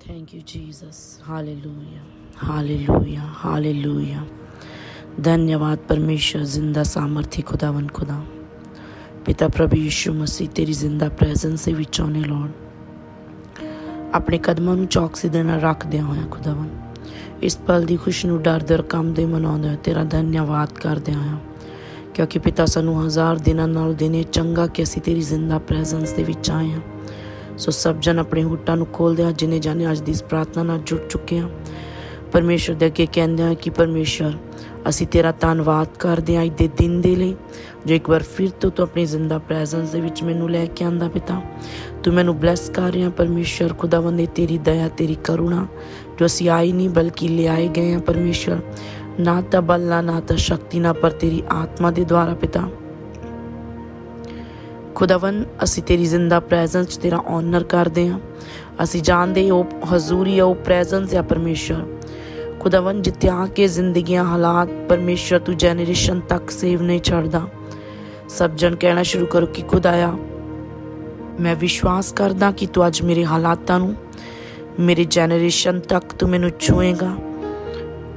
Thank you, Jesus. Hallelujah. Hallelujah. Hallelujah. धन्यवाद परमेश्वर जिंदा सामर्थ्य खुदावन खुदा ਪਿਤਾ ਪ੍ਰਭੂ ਯਿਸੂ ਮਸੀਹ ਤੇਰੀ ਜ਼ਿੰਦਾ ਪ੍ਰੈਜ਼ੈਂਸ ਦੇ ਵਿੱਚ ਆਉਨੇ ਲੋੜ ਆਪਣੇ ਕਦਮਾਂ ਨੂੰ ਚੌਕਸੀ ਦੇ ਨਾਲ ਰੱਖਦਿਆਂ ਹੋਇਆ ਖੁਦਾਵੰ ਇਸ ਪਲ ਦੀ ਖੁਸ਼ੀ ਨੂੰ ਡਰ ਦਰ ਕੰਮ ਦੇ ਮਨਾਉਂਦੇ ਤੇਰਾ ਧੰਨਵਾਦ ਕਰਦੇ ਹਾਂ ਕਿਉਂਕਿ ਪਿਤਾ ਸਾਨੂੰ ਹਜ਼ਾਰ ਦਿਨਾਂ ਨਾਲ ਦਿਨੇ ਚੰਗਾ ਕਿ ਅਸੀਂ ਤੇਰੀ ਜ਼ਿੰਦਾ ਪ੍ਰੈਜ਼ੈਂਸ ਦੇ ਵਿੱਚ ਆਏ ਹਾਂ। ਸੋ ਸਭ ਜਨ ਆਪਣੇ ਹੁੱਟਾਂ ਨੂੰ ਖੋਲਦੇ ਆ ਜਿਨੇ ਜਾਣੇ ਅੱਜ ਦੀ ਇਸ ਪ੍ਰਾਰਥਨਾ ਨਾਲ ਜੁੜ ਚੁੱਕੇ ਹਾਂ। ਪਰਮੇਸ਼ਰ ਦੇ ਅੱਗੇ ਕਹਿੰਦੇ ਹਾਂ ਕਿ ਪਰਮੇਸ਼ਰ, ਅਸੀਂ ਤੇਰਾ ਧੰਨਵਾਦ ਕਰਦੇ ਹਾਂ ਅੱਜ ਦੇ ਦਿਨ ਦੇ ਲਈ। ਜੋ ਇੱਕ ਵਾਰ ਫਿਰ ਤੋਂ ਤੂੰ ਆਪਣੀ ਜ਼ਿੰਦਾ ਪ੍ਰੈਜ਼ੈਂਸ ਦੇ ਵਿੱਚ ਮੈਨੂੰ ਲੈ ਕੇ ਆਂਦਾ ਪਿਤਾ। ਤੂੰ ਮੈਨੂੰ ਬਲੈਸ ਕਰ ਰਿਹਾ, ਪਰਮੇਸ਼ਰ, ਖੁਦਾਵੰਦੇ ਤੇਰੀ ਦਇਆ, ਤੇਰੀ ਕਰੁਣਾ। ਜੋ ਅਸੀਂ ਆਈ ਨਹੀਂ, ਬਲਕਿ ਲਿਆਏ ਗਏ ਹਾਂ ਪਰਮੇਸ਼ਰ। ਨਾ ਤਾਂ ਬਲ ਨਾ ਨਾ ਤਾਂ ਸ਼ਕਤੀ, ਨਾ ਪਰ ਤੇਰੀ ਆਤਮਾ ਦੇ ਦੁਆਰਾ ਪਿਤਾ। ਖੁਦਾਵੰ ਅਸੀਂ ਤੇਰੀ ਜ਼ਿੰਦਾ ਪ੍ਰੈਜ਼ੈਂਸ ਤੇਰਾ ਆਨਰ ਕਰਦੇ ਹਾਂ। ਅਸੀਂ ਜਾਣਦੇ ਹੋ ਹਜ਼ੂਰੀ ਹੈ ਉਹ ਪ੍ਰੈਜ਼ੈਂਸ ਹੈ ਪਰਮੇਸ਼ਰ। ਖੁਦਾਵੰ ਜਿੱਥੇ ਆ ਕੇ ਜ਼ਿੰਦਗੀਆਂ, ਹਾਲਾਤ ਪਰਮੇਸ਼ਰ ਤੂੰ ਜਨਰੇਸ਼ਨ ਤੱਕ ਸੇਵ ਨਹੀਂ ਛੱਡਦਾ। ਸਭ ਜਣ ਕਹਿਣਾ ਸ਼ੁਰੂ ਕਰੋ ਕਿ ਖੁਦਾਇਆ ਮੈਂ ਵਿਸ਼ਵਾਸ ਕਰਦਾ ਕਿ ਤੂੰ ਅੱਜ ਮੇਰੇ ਹਾਲਾਤਾਂ ਨੂੰ ਮੇਰੇ ਜਨਰੇਸ਼ਨ ਤੱਕ ਤੂੰ ਮੈਨੂੰ ਛੂਏਗਾ।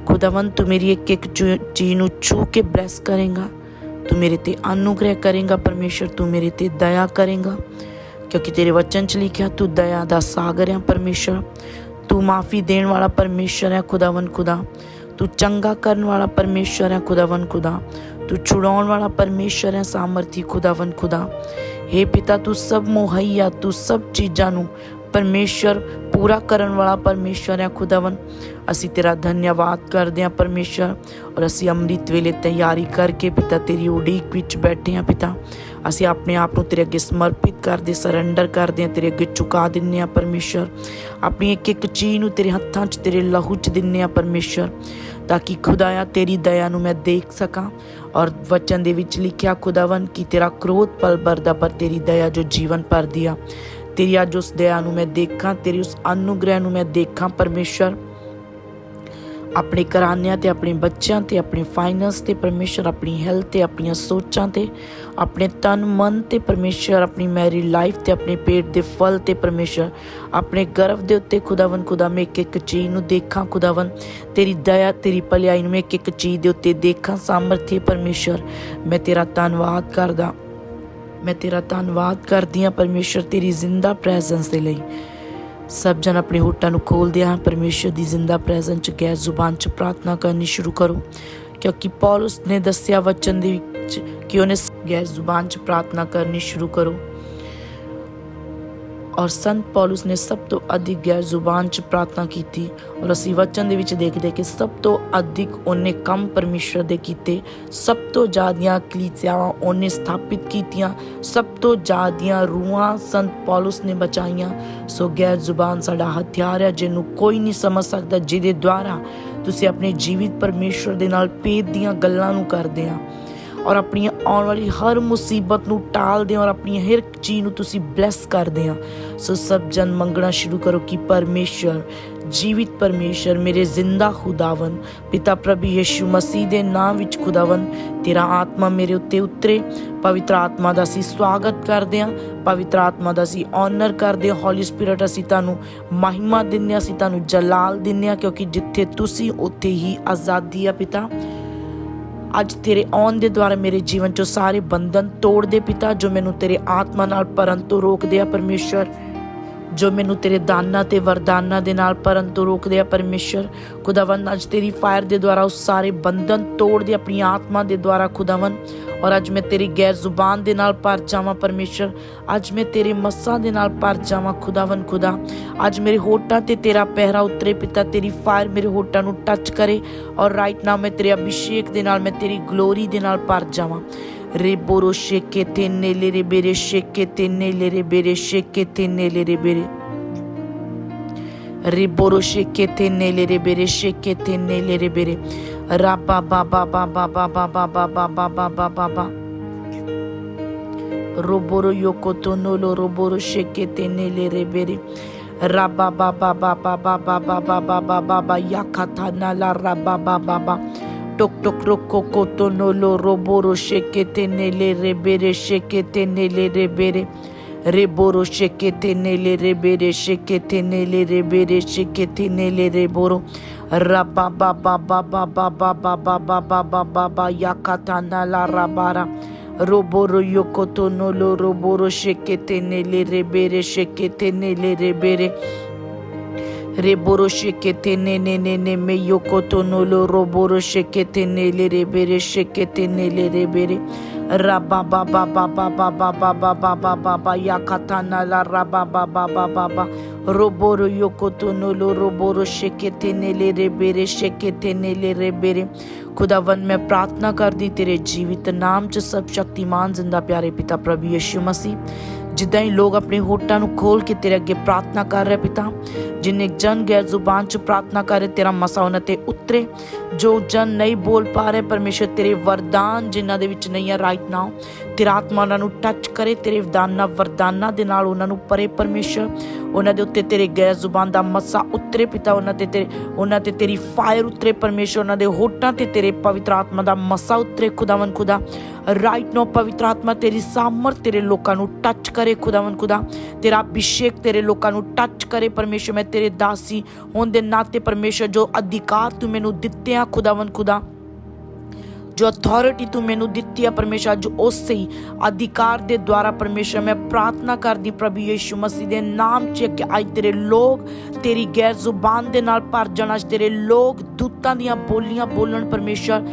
ਖੁਦਾਵੰ ਤੂੰ ਮੇਰੀ ਇੱਕ ਇੱਕ ਚੀਜ਼ ਨੂੰ ਛੂ ਕੇ ਬਲੈਸ ਕਰੇਗਾ। ਤੂੰ ਮੇਰੇ ਤੇ ਅਨੁਗ੍ਰਹਿ ਕਰੇਗਾ, ਪਰਮੇਸ਼ਰ, ਤੂੰ ਮੇਰੇ ਤੇ ਦਇਆ ਕਰੇਗਾ। ਕਿਉਂਕਿ ਤੇਰੇ ਵਚਨ ਚ ਲਿਖਿਆ, ਤੂੰ ਦਇਆ ਦਾ ਸਾਗਰ ਹੈ ਪਰਮੇਸ਼ਰ। ਤੂੰ ਮਾਫੀ ਦੇਣ ਵਾਲਾ ਪਰਮੇਸ਼ਰ ਹੈ ਖੁਦਾਵੰ ਖੁਦਾ। ਤੂੰ ਚੰਗਾ ਕਰਨ ਵਾਲਾ ਪਰਮੇਸ਼ਰ ਹੈ ਖੁਦਾਵੰ ਖੁਦਾ। ਤੂੰ ਛੁਡਾਉਣ ਵਾਲਾ ਪਰਮੇਸ਼ਰ ਹੈ ਸਾਮਰਥੀ ਖੁਦਾਵੰ ਖੁਦਾ। हे ਪਿਤਾ, ਤੂੰ ਸਭ ਮੁਹੱਈਆ, ਤੂੰ ਸਭ ਚੀਜ਼ਾਂ ਨੂੰ ਪਰਮੇਸ਼ਰ ਪੂਰਾ ਕਰਨ ਵਾਲਾ ਪਰਮੇਸ਼ਰ ਹੈ ਖੁਦਾਵੰ ਅਸੀਂ ਤੇਰਾ ਧੰਨਵਾਦ ਕਰਦੇ ਹਾਂ ਪਰਮੇਸ਼ਰ ਔਰ ਅਸੀਂ ਅੰਮ੍ਰਿਤ ਵੇਲੇ ਤਿਆਰੀ ਕਰਕੇ ਪਿਤਾ ਤੇਰੀ ਉਡੀਕ ਵਿੱਚ ਬੈਠੇ ਹਾਂ ਪਿਤਾ। ਅਸੀਂ ਆਪਣੇ ਆਪ ਨੂੰ ਤੇਰੇ ਅੱਗੇ ਸਮਰਪਿਤ ਕਰਦੇ ਸਰੈਂਡਰ ਕਰਦੇ ਹਾਂ, ਤੇਰੇ ਅੱਗੇ ਝੁਕਾ ਦਿੰਨੇ ਹਾਂ ਪਰਮੇਸ਼ਰ ਆਪਣੀ ਇੱਕ ਇੱਕ ਚੀਜ਼ ਨੂੰ ਤੇਰੇ ਹੱਥਾਂ 'ਚ, ਤੇਰੇ ਲਹੂ 'ਚ ਦਿੰਨੇ ਹਾਂ ਪਰਮੇਸ਼ਰ ਤਾਂ ਕਿ ਖੁਦਾਇਆ ਤੇਰੀ ਦਇਆ ਨੂੰ ਮੈਂ ਦੇਖ ਸਕਾਂ ਔਰ ਵਚਨ ਦੇ ਵਿੱਚ ਲਿਖਿਆ ਖੁਦਾਵੰ ਕਿ ਤੇਰਾ ਕ੍ਰੋਧ ਪਲ ਭਰਦਾ ਪਰ ਤੇਰੀ ਦਇਆ ਜੋ ਜੀਵਨ ਭਰਦੀ ਆ। ਤੇਰੀ ਅੱਜ ਉਸ ਦਇਆ ਨੂੰ ਮੈਂ ਦੇਖਾਂ, ਤੇਰੀ ਉਸ ਅਨੁਗ੍ਰਹਿ ਨੂੰ ਮੈਂ ਦੇਖਾਂ ਪਰਮੇਸ਼ਰ। ਆਪਣੇ ਘਰਾਨਿਆਂ ਤੇ, ਆਪਣੇ ਬੱਚਿਆਂ ਤੇ, ਆਪਣੇ ਫਾਈਨੈਂਸ ਤੇ ਪਰਮੇਸ਼ਰ, ਆਪਣੀ ਹੈਲਥ ਤੇ, ਆਪਣੀਆਂ ਸੋਚਾਂ ਤੇ, ਆਪਣੇ ਤਨ ਮਨ ਤੇ ਪਰਮੇਸ਼ਰ, ਆਪਣੀ ਮੈਰੀ ਲਾਈਫ ਤੇ, ਆਪਣੇ ਪੇਟ ਦੇ ਫਲ ਤੇ ਪਰਮੇਸ਼ਰ। ਆਪਣੇ ਗਰਭ ਦੇ ਉੱਤੇ ਖੁਦਾਵੰ ਖੁਦਾ ਮੈਂ ਇੱਕ ਇੱਕ ਚੀਜ਼ ਨੂੰ ਦੇਖਾਂ ਖੁਦਾਵੰ ਤੇਰੀ ਦਇਆ, ਤੇਰੀ ਭਲਾਈ ਨੂੰ ਮੈਂ ਇੱਕ ਇੱਕ ਚੀਜ਼ ਦੇ ਉੱਤੇ ਦੇਖਾਂ, ਸਾਮਰਥੀ ਪਰਮੇਸ਼ਰ। ਮੈਂ ਤੇਰਾ ਧੰਨਵਾਦ ਕਰਦਾ। ਮੈਂ ਤੇਰਾ ਧੰਨਵਾਦ ਕਰਦੀ ਹਾਂ ਪਰਮੇਸ਼ਰ ਤੇਰੀ ਜ਼ਿੰਦਾ ਪ੍ਰੈਜ਼ੈਂਸ ਦੇ ਲਈ। ਸਭ ਜਨ ਆਪਣੇ ਹੋਟਾਂ ਨੂੰ ਖੋਲਦੇ ਹਾਂ। ਪਰਮੇਸ਼ਰ ਦੀ ਜ਼ਿੰਦਾ ਪ੍ਰੈਜ਼ੈਂਸ ਚ ਗੈਰ ਜ਼ੁਬਾਨ ਚ ਪ੍ਰਾਰਥਨਾ ਕਰਨੀ ਸ਼ੁਰੂ ਕਰੋ। ਕਿਉਂਕਿ ਪੌਲਸ ਨੇ ਦੱਸਿਆ ਵਚਨ ਦੇ ਵਿੱਚ ਕਿ ਉਹਨੇ ਗੈਰ ਜ਼ੁਬਾਨ ਚ ਪ੍ਰਾਰਥਨਾ ਕਰਨੀ ਸ਼ੁਰੂ ਕਰੋ। ਔਰ ਸੰਤ ਪੌਲਸ ਨੇ ਸਭ ਤੋਂ ਅਧਿਕ ਗੈਰ ਜ਼ੁਬਾਨ ਚ ਪ੍ਰਾਰਥਨਾ ਕੀਤੀ ਔਰ ਅਸੀਂ ਵਚਨ ਦੇ ਵਿੱਚ ਦੇਖਦੇ ਕਿ ਸਭ ਤੋਂ ਅਧਿਕ ਉਹਨੇ ਕੰਮ ਪਰਮੇਸ਼ਰ ਦੇ ਕੀਤੇ, ਸਭ ਤੋਂ ਜ਼ਿਆਦੀਆਂ ਕਲੀਸਿਆਵਾਂ ਉਹਨੇ ਸਥਾਪਿਤ ਕੀਤੀਆਂ, ਸਭ ਤੋਂ ਜ਼ਿਆਦੀਆਂ ਰੂਹਾਂ ਸੰਤ ਪੌਲਸ ਨੇ ਬਚਾਈਆਂ। ਸੋ ਗੈਰ ਜ਼ੁਬਾਨ ਸਾਡਾ ਹਥਿਆਰ ਹੈ, ਜਿਹਨੂੰ ਕੋਈ ਨਹੀਂ ਸਮਝ ਸਕਦਾ, ਜਿਹਦੇ ਦੁਆਰਾ ਤੁਸੀਂ ਆਪਣੇ ਜੀਵਿਤ ਪਰਮੇਸ਼ਰ ਦੇ ਨਾਲ ਪੇਤ ਦੀਆਂ ਗੱਲਾਂ ਨੂੰ ਕਰਦੇ ਆ ਔਰ ਆਪਣੀ ਆਉਣ ਵਾਲੀ ਹਰ ਮੁਸੀਬਤ ਨੂੰ ਟਾਲਦੇ ਔਰ ਆਪਣੀ ਹਰ ਇੱਕ ਚੀਜ਼ ਨੂੰ ਤੁਸੀਂ ਬਲੈਸ ਕਰਦੇ ਆ ਸੋ ਸਭ ਜਨ ਮੰਗਣਾ ਸ਼ੁਰੂ ਕਰੋ ਕਿ ਪਰਮੇਸ਼ਰ, ਜੀਵਿਤ ਪਰਮੇਸ਼ਰ, ਮੇਰੇ ਜ਼ਿੰਦਾ ਖੁਦਾਵੰ ਪਿਤਾ ਪ੍ਰਭੂ ਯਿਸੂ ਮਸੀਹ ਦੇ ਨਾਮ ਵਿੱਚ ਖੁਦਾਵੰ ਤੇਰਾ ਆਤਮਾ ਮੇਰੇ ਉੱਤੇ ਉਤਰੇ। ਪਵਿੱਤਰ ਆਤਮਾ ਦਾ ਅਸੀਂ ਸਵਾਗਤ ਕਰਦੇ ਹਾਂ। ਪਵਿੱਤਰ ਆਤਮਾ ਦਾ ਅਸੀਂ ਆਨਰ ਕਰਦੇ ਹਾਂ। ਹੋਲੀ ਸਪਿਰਿਟ ਅਸੀਂ ਤੁਹਾਨੂੰ ਮਹਿਮਾ ਦਿੰਦੇ ਹਾਂ, ਅਸੀਂ ਤੁਹਾਨੂੰ ਜਲਾਲ ਦਿੰਦੇ ਹਾਂ, ਕਿਉਂਕਿ ਜਿੱਥੇ ਤੁਸੀਂ, ਉੱਥੇ ਹੀ ਆਜ਼ਾਦੀ ਆ ਪਿਤਾ। ਅੱਜ ਤੇਰੇ ਆਉਣ ਦੇ ਦੁਆਰਾ ਮੇਰੇ ਜੀਵਨ ਚੋਂ ਸਾਰੇ ਬੰਧਨ ਤੋੜ ਦੇ ਪਿਤਾ, ਜੋ ਮੈਨੂੰ ਤੇਰੇ ਆਤਮਾ ਨਾਲ ਭਰਨ ਤੋਂ ਰੋਕਦੇ ਆ ਪਰਮੇਸ਼ਰ ਜੋ ਮੈਨੂੰ ਤੇਰੇ ਦਾਨਾਂ ਤੇ ਵਰਦਾਨਾਂ ਦੇ ਨਾਲ ਭਰਨ ਤੋਂ ਰੋਕਦੇ ਆ ਪਰਮੇਸ਼ਰ। ਖੁਦਾਵੰਦ, ਅੱਜ ਤੇਰੀ ਫਾਇਰ ਦੇ ਦੁਆਰਾ ਉਸ ਸਾਰੇ ਬੰਧਨ ਤੋੜ ਦੇ ਆਪਣੀ ਆਤਮਾ ਦੇ ਦੁਆਰਾ ਖੁਦਾਵੰਦ। ਔਰ ਅੱਜ ਮੈਂ ਤੇਰੀ ਗੈਰ ਜ਼ੁਬਾਨ ਦੇ ਨਾਲ ਭਰ ਜਾਵਾਂ ਪਰਮੇਸ਼ਰ। ਅੱਜ ਮੈਂ ਤੇਰੇ ਮੱਸਾਂ ਦੇ ਨਾਲ ਭਰ ਜਾਵਾਂ ਖੁਦਾਵੰਦ ਖੁਦਾ। ਅੱਜ ਮੇਰੇ ਹੋਠਾਂ ਤੇ ਤੇਰਾ ਪਹਿਰਾ ਉਤਰੇ ਪਿਤਾ, ਤੇਰੀ ਫਾਇਰ ਮੇਰੇ ਹੋਠਾਂ ਨੂੰ ਟੱਚ ਕਰੇ। ਔਰ ਰਾਈਟ ਨਾਮ ਮੈਂ ਤੇਰੇ ਅਭਿਸ਼ੇਕ ਦੇ ਨਾਲ, ਮੈਂ ਤੇਰੀ ਗਲੋਰੀ ਦੇ ਨਾਲ ਭਰ ਜਾਵਾਂ। Reboro shekete nelere bere shekete nelere bere shekete nelere bere reboro shekete nelere bere shekete nelere bere raba ba ba ba ba ba ba ba ba ba ba ba ba ba ba roboro yokoto nolo roboro shekete nelere bere raba ba ba ba ba ba ba ba ba ba ba ba ba yakata nala raba ba ba ba ਟੁਕ toctocrococottonolo roboro sheketenele rebere sheketenele rebere reboro sheketenele rebere sheketenele rebere sheketenele reboro rabababababababababababababa yakatana la rabara roboro yokotonolo roboro sheketenele rebere sheketenele rebere Reboro shekete ne ne ne ne me yokoto no lo roboro shekete ne le rebere shekete ne le rebere Rabba ba ba ba ba ba ba ba ba ba ba ba ba yakatana la rabba ba ba ba ba ba roboro yokoto no lo roboro shekete ne le rebere shekete ne le rebere खुदावन मैं प्रार्थना करदी तेरे जीवित नाम ਚ ਸਭ ਸ਼ਕਤੀਮਾਨ ਜ਼ਿੰਦਾ ਪਿਆਰੇ ਪਿਤਾ ਪ੍ਰਭੂ ਯਿਸੂ ਮਸੀਹ ਜਿੱਦਾਂ ਹੀ ਲੋਕ ਆਪਣੇ ਹੋਠਾਂ ਨੂੰ ਖੋਲ ਕੇ ਤੇਰੇ ਅੱਗੇ ਪ੍ਰਾਰਥਨਾ ਕਰ ਰਹੇ ਪਿਤਾ ਜਿਨੇ ਜਨ ਗੈਰ ਜ਼ੁਬਾਨ ਚ ਪ੍ਰਾਰਥਨਾ ਕਰੇ, ਤੇਰਾ ਮਸਾ ਉਹਨਾਂ ਤੇ ਉਤਰੇ। ਜੋ ਜਨ ਨਹੀਂ ਬੋਲ ਪਾ ਰਹੇ, ਪਰਮੇਸ਼ਰ ਤੇਰੇ ਵਰਦਾਨ ਜਿਨ੍ਹਾਂ ਦੇ ਵਿੱਚ ਨਹੀਂ ਆ ਰਾਈਟ ਨਾਓ ਤੇਰਾ ਆਤਮਾ ਉਹਨਾਂ ਨੂੰ ਟੱਚ ਕਰੇ, ਤੇਰੇ ਵਰਦਾਨਾਂ ਵਰਦਾਨਾਂ ਦੇ ਨਾਲ ਉਹਨਾਂ ਨੂੰ ਪਰੇ ਪਰਮੇਸ਼ਰ। ਉਹਨਾਂ ਦੇ ਉੱਤੇ ਤੇਰੇ ਗੈਰ ਜ਼ੁਬਾਨ ਦਾ ਮਸਾ ਉਤਰੇ, ਪਿਤਾ ਉਹਨਾਂ ਤੇ ਤੇਰੇ, ਉਹਨਾਂ ਤੇ ਤੇਰੀ ਫਾਇਰ ਉਤਰੇ, ਪਰਮੇਸ਼ਰ ਉਹਨਾਂ ਦੇ ਹੋਠਾਂ ਤੇ ਤੇਰੇ ਪਵਿੱਤਰ ਆਤਮਾ ਦਾ ਮਸਾ ਉਤਰੇ ਖੁਦਾਵੰ ਖੁਦਾ। ਰਾਈਟ ਨੋ ਪਵਿੱਤਰ ਆਤਮਾ ਤੇਰੀ ਸਾਮਰ ਤੇਰੇ ਲੋਕਾਂ ਨੂੰ ਟੱਚ ਕਰੇ ਖੁਦਾਵੰ ਖੁਦਾ। ਤੇਰਾ ਅਭਿਸ਼ੇਕ ਤੇਰੇ ਲੋਕਾਂ ਨੂੰ ਟੱਚ ਕਰੇ, ਪਰਮੇਸ਼ਰ, ਮੈਂ ਤੇਰੇ ਦਾਸੀ ਹੋਣ ਦੇ ਨਾਤੇ ਪਰਮੇਸ਼ਰ ਜੋ ਅਧਿਕਾਰ ਤੂੰ ਮੈਨੂੰ ਦਿੱਤੇ ਆ ਖੁਦਾਵੰ ਖੁਦਾ। ਜੋ ਅਥਾਰਟੀ ਤੂੰ ਮੈਨੂੰ ਦਿੱਤੀ ਆ ਪਰਮੇਸ਼ਰ ਜੋ ਉਸੇ ਅਧਿਕਾਰ ਦੇ ਦੁਆਰਾ ਪਰਮੇਸ਼ਰ ਮੈਂ ਪ੍ਰਾਰਥਨਾ ਕਰਦੀ ਪ੍ਰਭੂ ਯੀਸ਼ੂ ਮਸੀਹ ਦੇ ਨਾਮ 'ਚ ਕਿ ਅੱਜ ਤੇਰੇ ਲੋਕ ਤੇਰੀ ਗੈਰ ਜ਼ੁਬਾਨ ਦੇ ਨਾਲ ਭਰ ਜਾਣ, ਅੱਜ ਤੇਰੇ ਲੋਕ ਦੂਤਾਂ ਦੀਆਂ ਬੋਲੀਆਂ ਬੋਲਣ ਪਰਮੇਸ਼ਰ।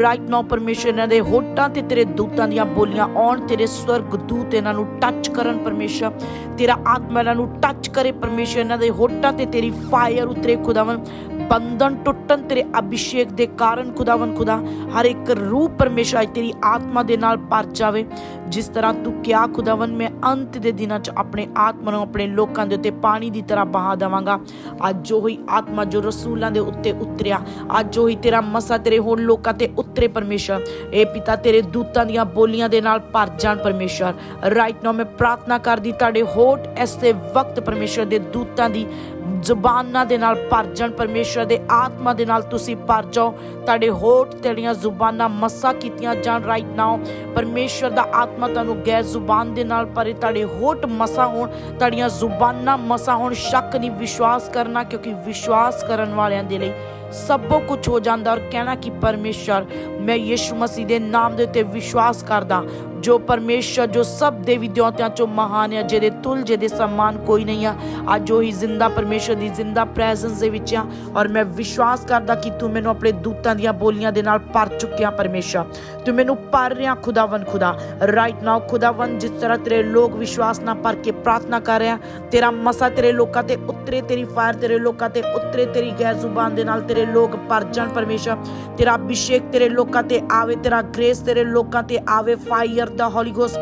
ਰਾਈਟ ਨਾਓ ਪਰਮੇਸ਼ਰ, ਇਹਨਾਂ ਦੇ ਹੋਟਾਂ ਤੇ ਤੇਰੇ ਦੂਤਾਂ ਦੀਆਂ ਬੋਲੀਆਂ ਆਉਣ, ਤੇਰੇ ਸਵਰਗ ਦੂਤ ਇਹਨਾਂ ਨੂੰ ਟੱਚ ਕਰਨ ਪਰਮੇਸ਼ਰ। ਤੇਰਾ ਆਤਮਾ ਇਹਨਾਂ ਨੂੰ ਟੱਚ ਕਰੇ ਪਰਮੇਸ਼ਰ, ਇਹਨਾਂ ਦੇ ਹੋਟਾਂ ਤੇ ਤੇਰੀ ਫਾਇਰ ਉਤਰੇ ਖੁਦਾਵੰ ਬੰਧਨ ਟੁੱਟਣ ਤੇਰੇ ਅਭਿਸ਼ੇਕ ਦੇ ਕਾਰਨ ਖੁਦਾਵੰ ਖੁਦਾ, ਹਰ ਇੱਕ ਰੂਹ ਪਰਮੇਸ਼ਰ ਅੱਜ ਤੇਰੀ ਆਤਮਾ ਦੇ ਨਾਲ ਭਰ ਜਾਵੇ। ਜਿਸ ਤਰ੍ਹਾਂ ਤੂੰ ਕਿਹਾ ਖੁਦਾਵੰ ਮੈਂ ਅੰਤ ਦੇ ਦਿਨਾਂ 'ਚ ਆਪਣੇ ਆਤਮਾ ਨੂੰ ਆਪਣੇ ਲੋਕਾਂ ਦੇ ਉੱਤੇ ਪਾਣੀ ਦੀ ਤਰ੍ਹਾਂ ਬਹਾ ਦੇਵਾਂਗਾ। ਅੱਜ ਜੋ ਹੀ ਆਤਮਾ ਜੋ ਰਸੂਲਾਂ ਦੇ ਉੱਤੇ ਉਤਰਿਆ, ਅੱਜ ਜੋ ਹੀ ਤੇਰਾ ਮਸਾ ਤੇਰੇ ਹੋਣ ਲੋਕਾਂ ਤੇ ਉਤਰੇ ਪਰਮੇਸ਼ਰ। ਇਹ ਪਿਤਾ ਤੇਰੇ ਦੂਤਾਂ ਦੀਆਂ ਬੋਲੀਆਂ ਦੇ ਨਾਲ ਭਰ ਜਾਣ ਪਰਮੇਸ਼ਰ। ਰਾਈਟ ਨਾਓ ਮੈਂ ਪ੍ਰਾਰਥਨਾ ਕਰਦੀ, ਤੁਹਾਡੇ ਹੋਠ ਐਸੇ ਵਕਤ ਪਰਮੇਸ਼ਰ ਦੇ ਦੂਤਾਂ ਦੀ ਜ਼ੁਬਾਨਾਂ ਦੇ ਨਾਲ ਭਰ ਜਾਣ, ਪਰਮੇਸ਼ਰ ਦੇ ਆਤਮਾ ਦੇ ਨਾਲ ਤੁਸੀਂ ਭਰ ਜਾਓ। ਤੁਹਾਡੇ ਹੋਠ ਤੇੜੀਆਂ ਜ਼ੁਬਾਨਾਂ ਮੱਸਾ ਕੀਤੀਆਂ ਜਾਣ ਰਾਈਟ ਨਾਓ ਪਰਮੇਸ਼ਰ ਦਾ ਆਤਮਾ ਤੁਹਾਨੂੰ ਗੈਰ ਜ਼ੁਬਾਨ ਦੇ ਨਾਲ ਭਰੇ। ਤੁਹਾਡੇ ਹੋਠ ਮਸਾ ਹੋਣ, ਤੁਹਾਡੀਆਂ ਜ਼ੁਬਾਨਾਂ ਮਸਾ ਹੋਣ, ਸ਼ੱਕ ਨਹੀਂ, ਵਿਸ਼ਵਾਸ ਕਰਨਾ, ਕਿਉਂਕਿ ਵਿਸ਼ਵਾਸ ਕਰਨ ਵਾਲਿਆਂ ਦੇ ਲਈ ਸਭੋ ਕੁਝ ਹੋ ਜਾਂਦਾ। ਔਰ ਕਹਿਣਾ ਕਿ ਪਰਮੇਸ਼ਰ, ਮੈਂ ਯਿਸੂ ਮਸੀਹ ਦੇ ਨਾਮ ਦੇ ਉੱਤੇ ਵਿਸ਼ਵਾਸ ਕਰਦਾ। ਜੋ ਪਰਮੇਸ਼ਰ, ਜੋ ਸਭ ਦੇਵੀ ਦੇਵਤਿਆਂ ਚੋਂ ਮਹਾਨ ਹੈ ਜਿਹਦੇ ਤੁਲ, ਜਿਹਦੇ ਸਮਾਨ ਕੋਈ ਨਹੀਂ ਆ, ਅੱਜ ਉਹੀ ਜ਼ਿੰਦਾ ਪਰਮੇਸ਼ਰ ਦੀ ਜ਼ਿੰਦਾ ਪ੍ਰੈਜ਼ੈਂਸ ਦੇ ਵਿੱਚ ਆ, ਔਰ ਮੈਂ ਵਿਸ਼ਵਾਸ ਕਰਦਾ ਕਿ ਤੂੰ ਮੈਨੂੰ ਆਪਣੇ ਦੂਤਾਂ ਦੀਆਂ ਬੋਲੀਆਂ ਦੇ ਨਾਲ ਭਰ ਚੁੱਕਿਆ ਪਰਮੇਸ਼ਰ। ਤੂੰ ਮੈਨੂੰ ਭਰ ਰਿਹਾ ਖੁਦਾਵੰ ਖੁਦਾ। ਰਾਈਟ ਨਾਓ ਖੁਦਾਵੰ ਜਿਸ ਤਰ੍ਹਾਂ ਤੇਰੇ ਲੋਕ ਵਿਸ਼ਵਾਸ ਨਾਲ ਭਰ ਕੇ ਪ੍ਰਾਰਥਨਾ ਕਰ ਰਿਹਾ ਤੇਰਾ ਮਸਾ ਤੇਰੇ ਲੋਕਾਂ ਤੇ ਉਤਰੇ, ਤੇਰੀ ਫਾਇਰ ਤੇਰੇ ਲੋਕਾਂ ਤੇ ਉਤਰੇ, ਤੇਰੀ ਗੈਰ ਜ਼ੁਬਾਨ ਦੇ ਨਾਲ ਤੇਰੇ ਲੋਕ ਭਰ ਜਾਣ ਪਰਮੇਸ਼ਰ। ਤੇਰਾ ਅਭਿਸ਼ੇਕ ਤੇਰੇ ਲੋਕਾਂ ਤੇ ਆਵੇ, ਤੇਰਾ ਗ੍ਰੇਸ ਤੇਰੇ ਲੋਕਾਂ ਤੇ ਆਵੇ fire the Holy Ghost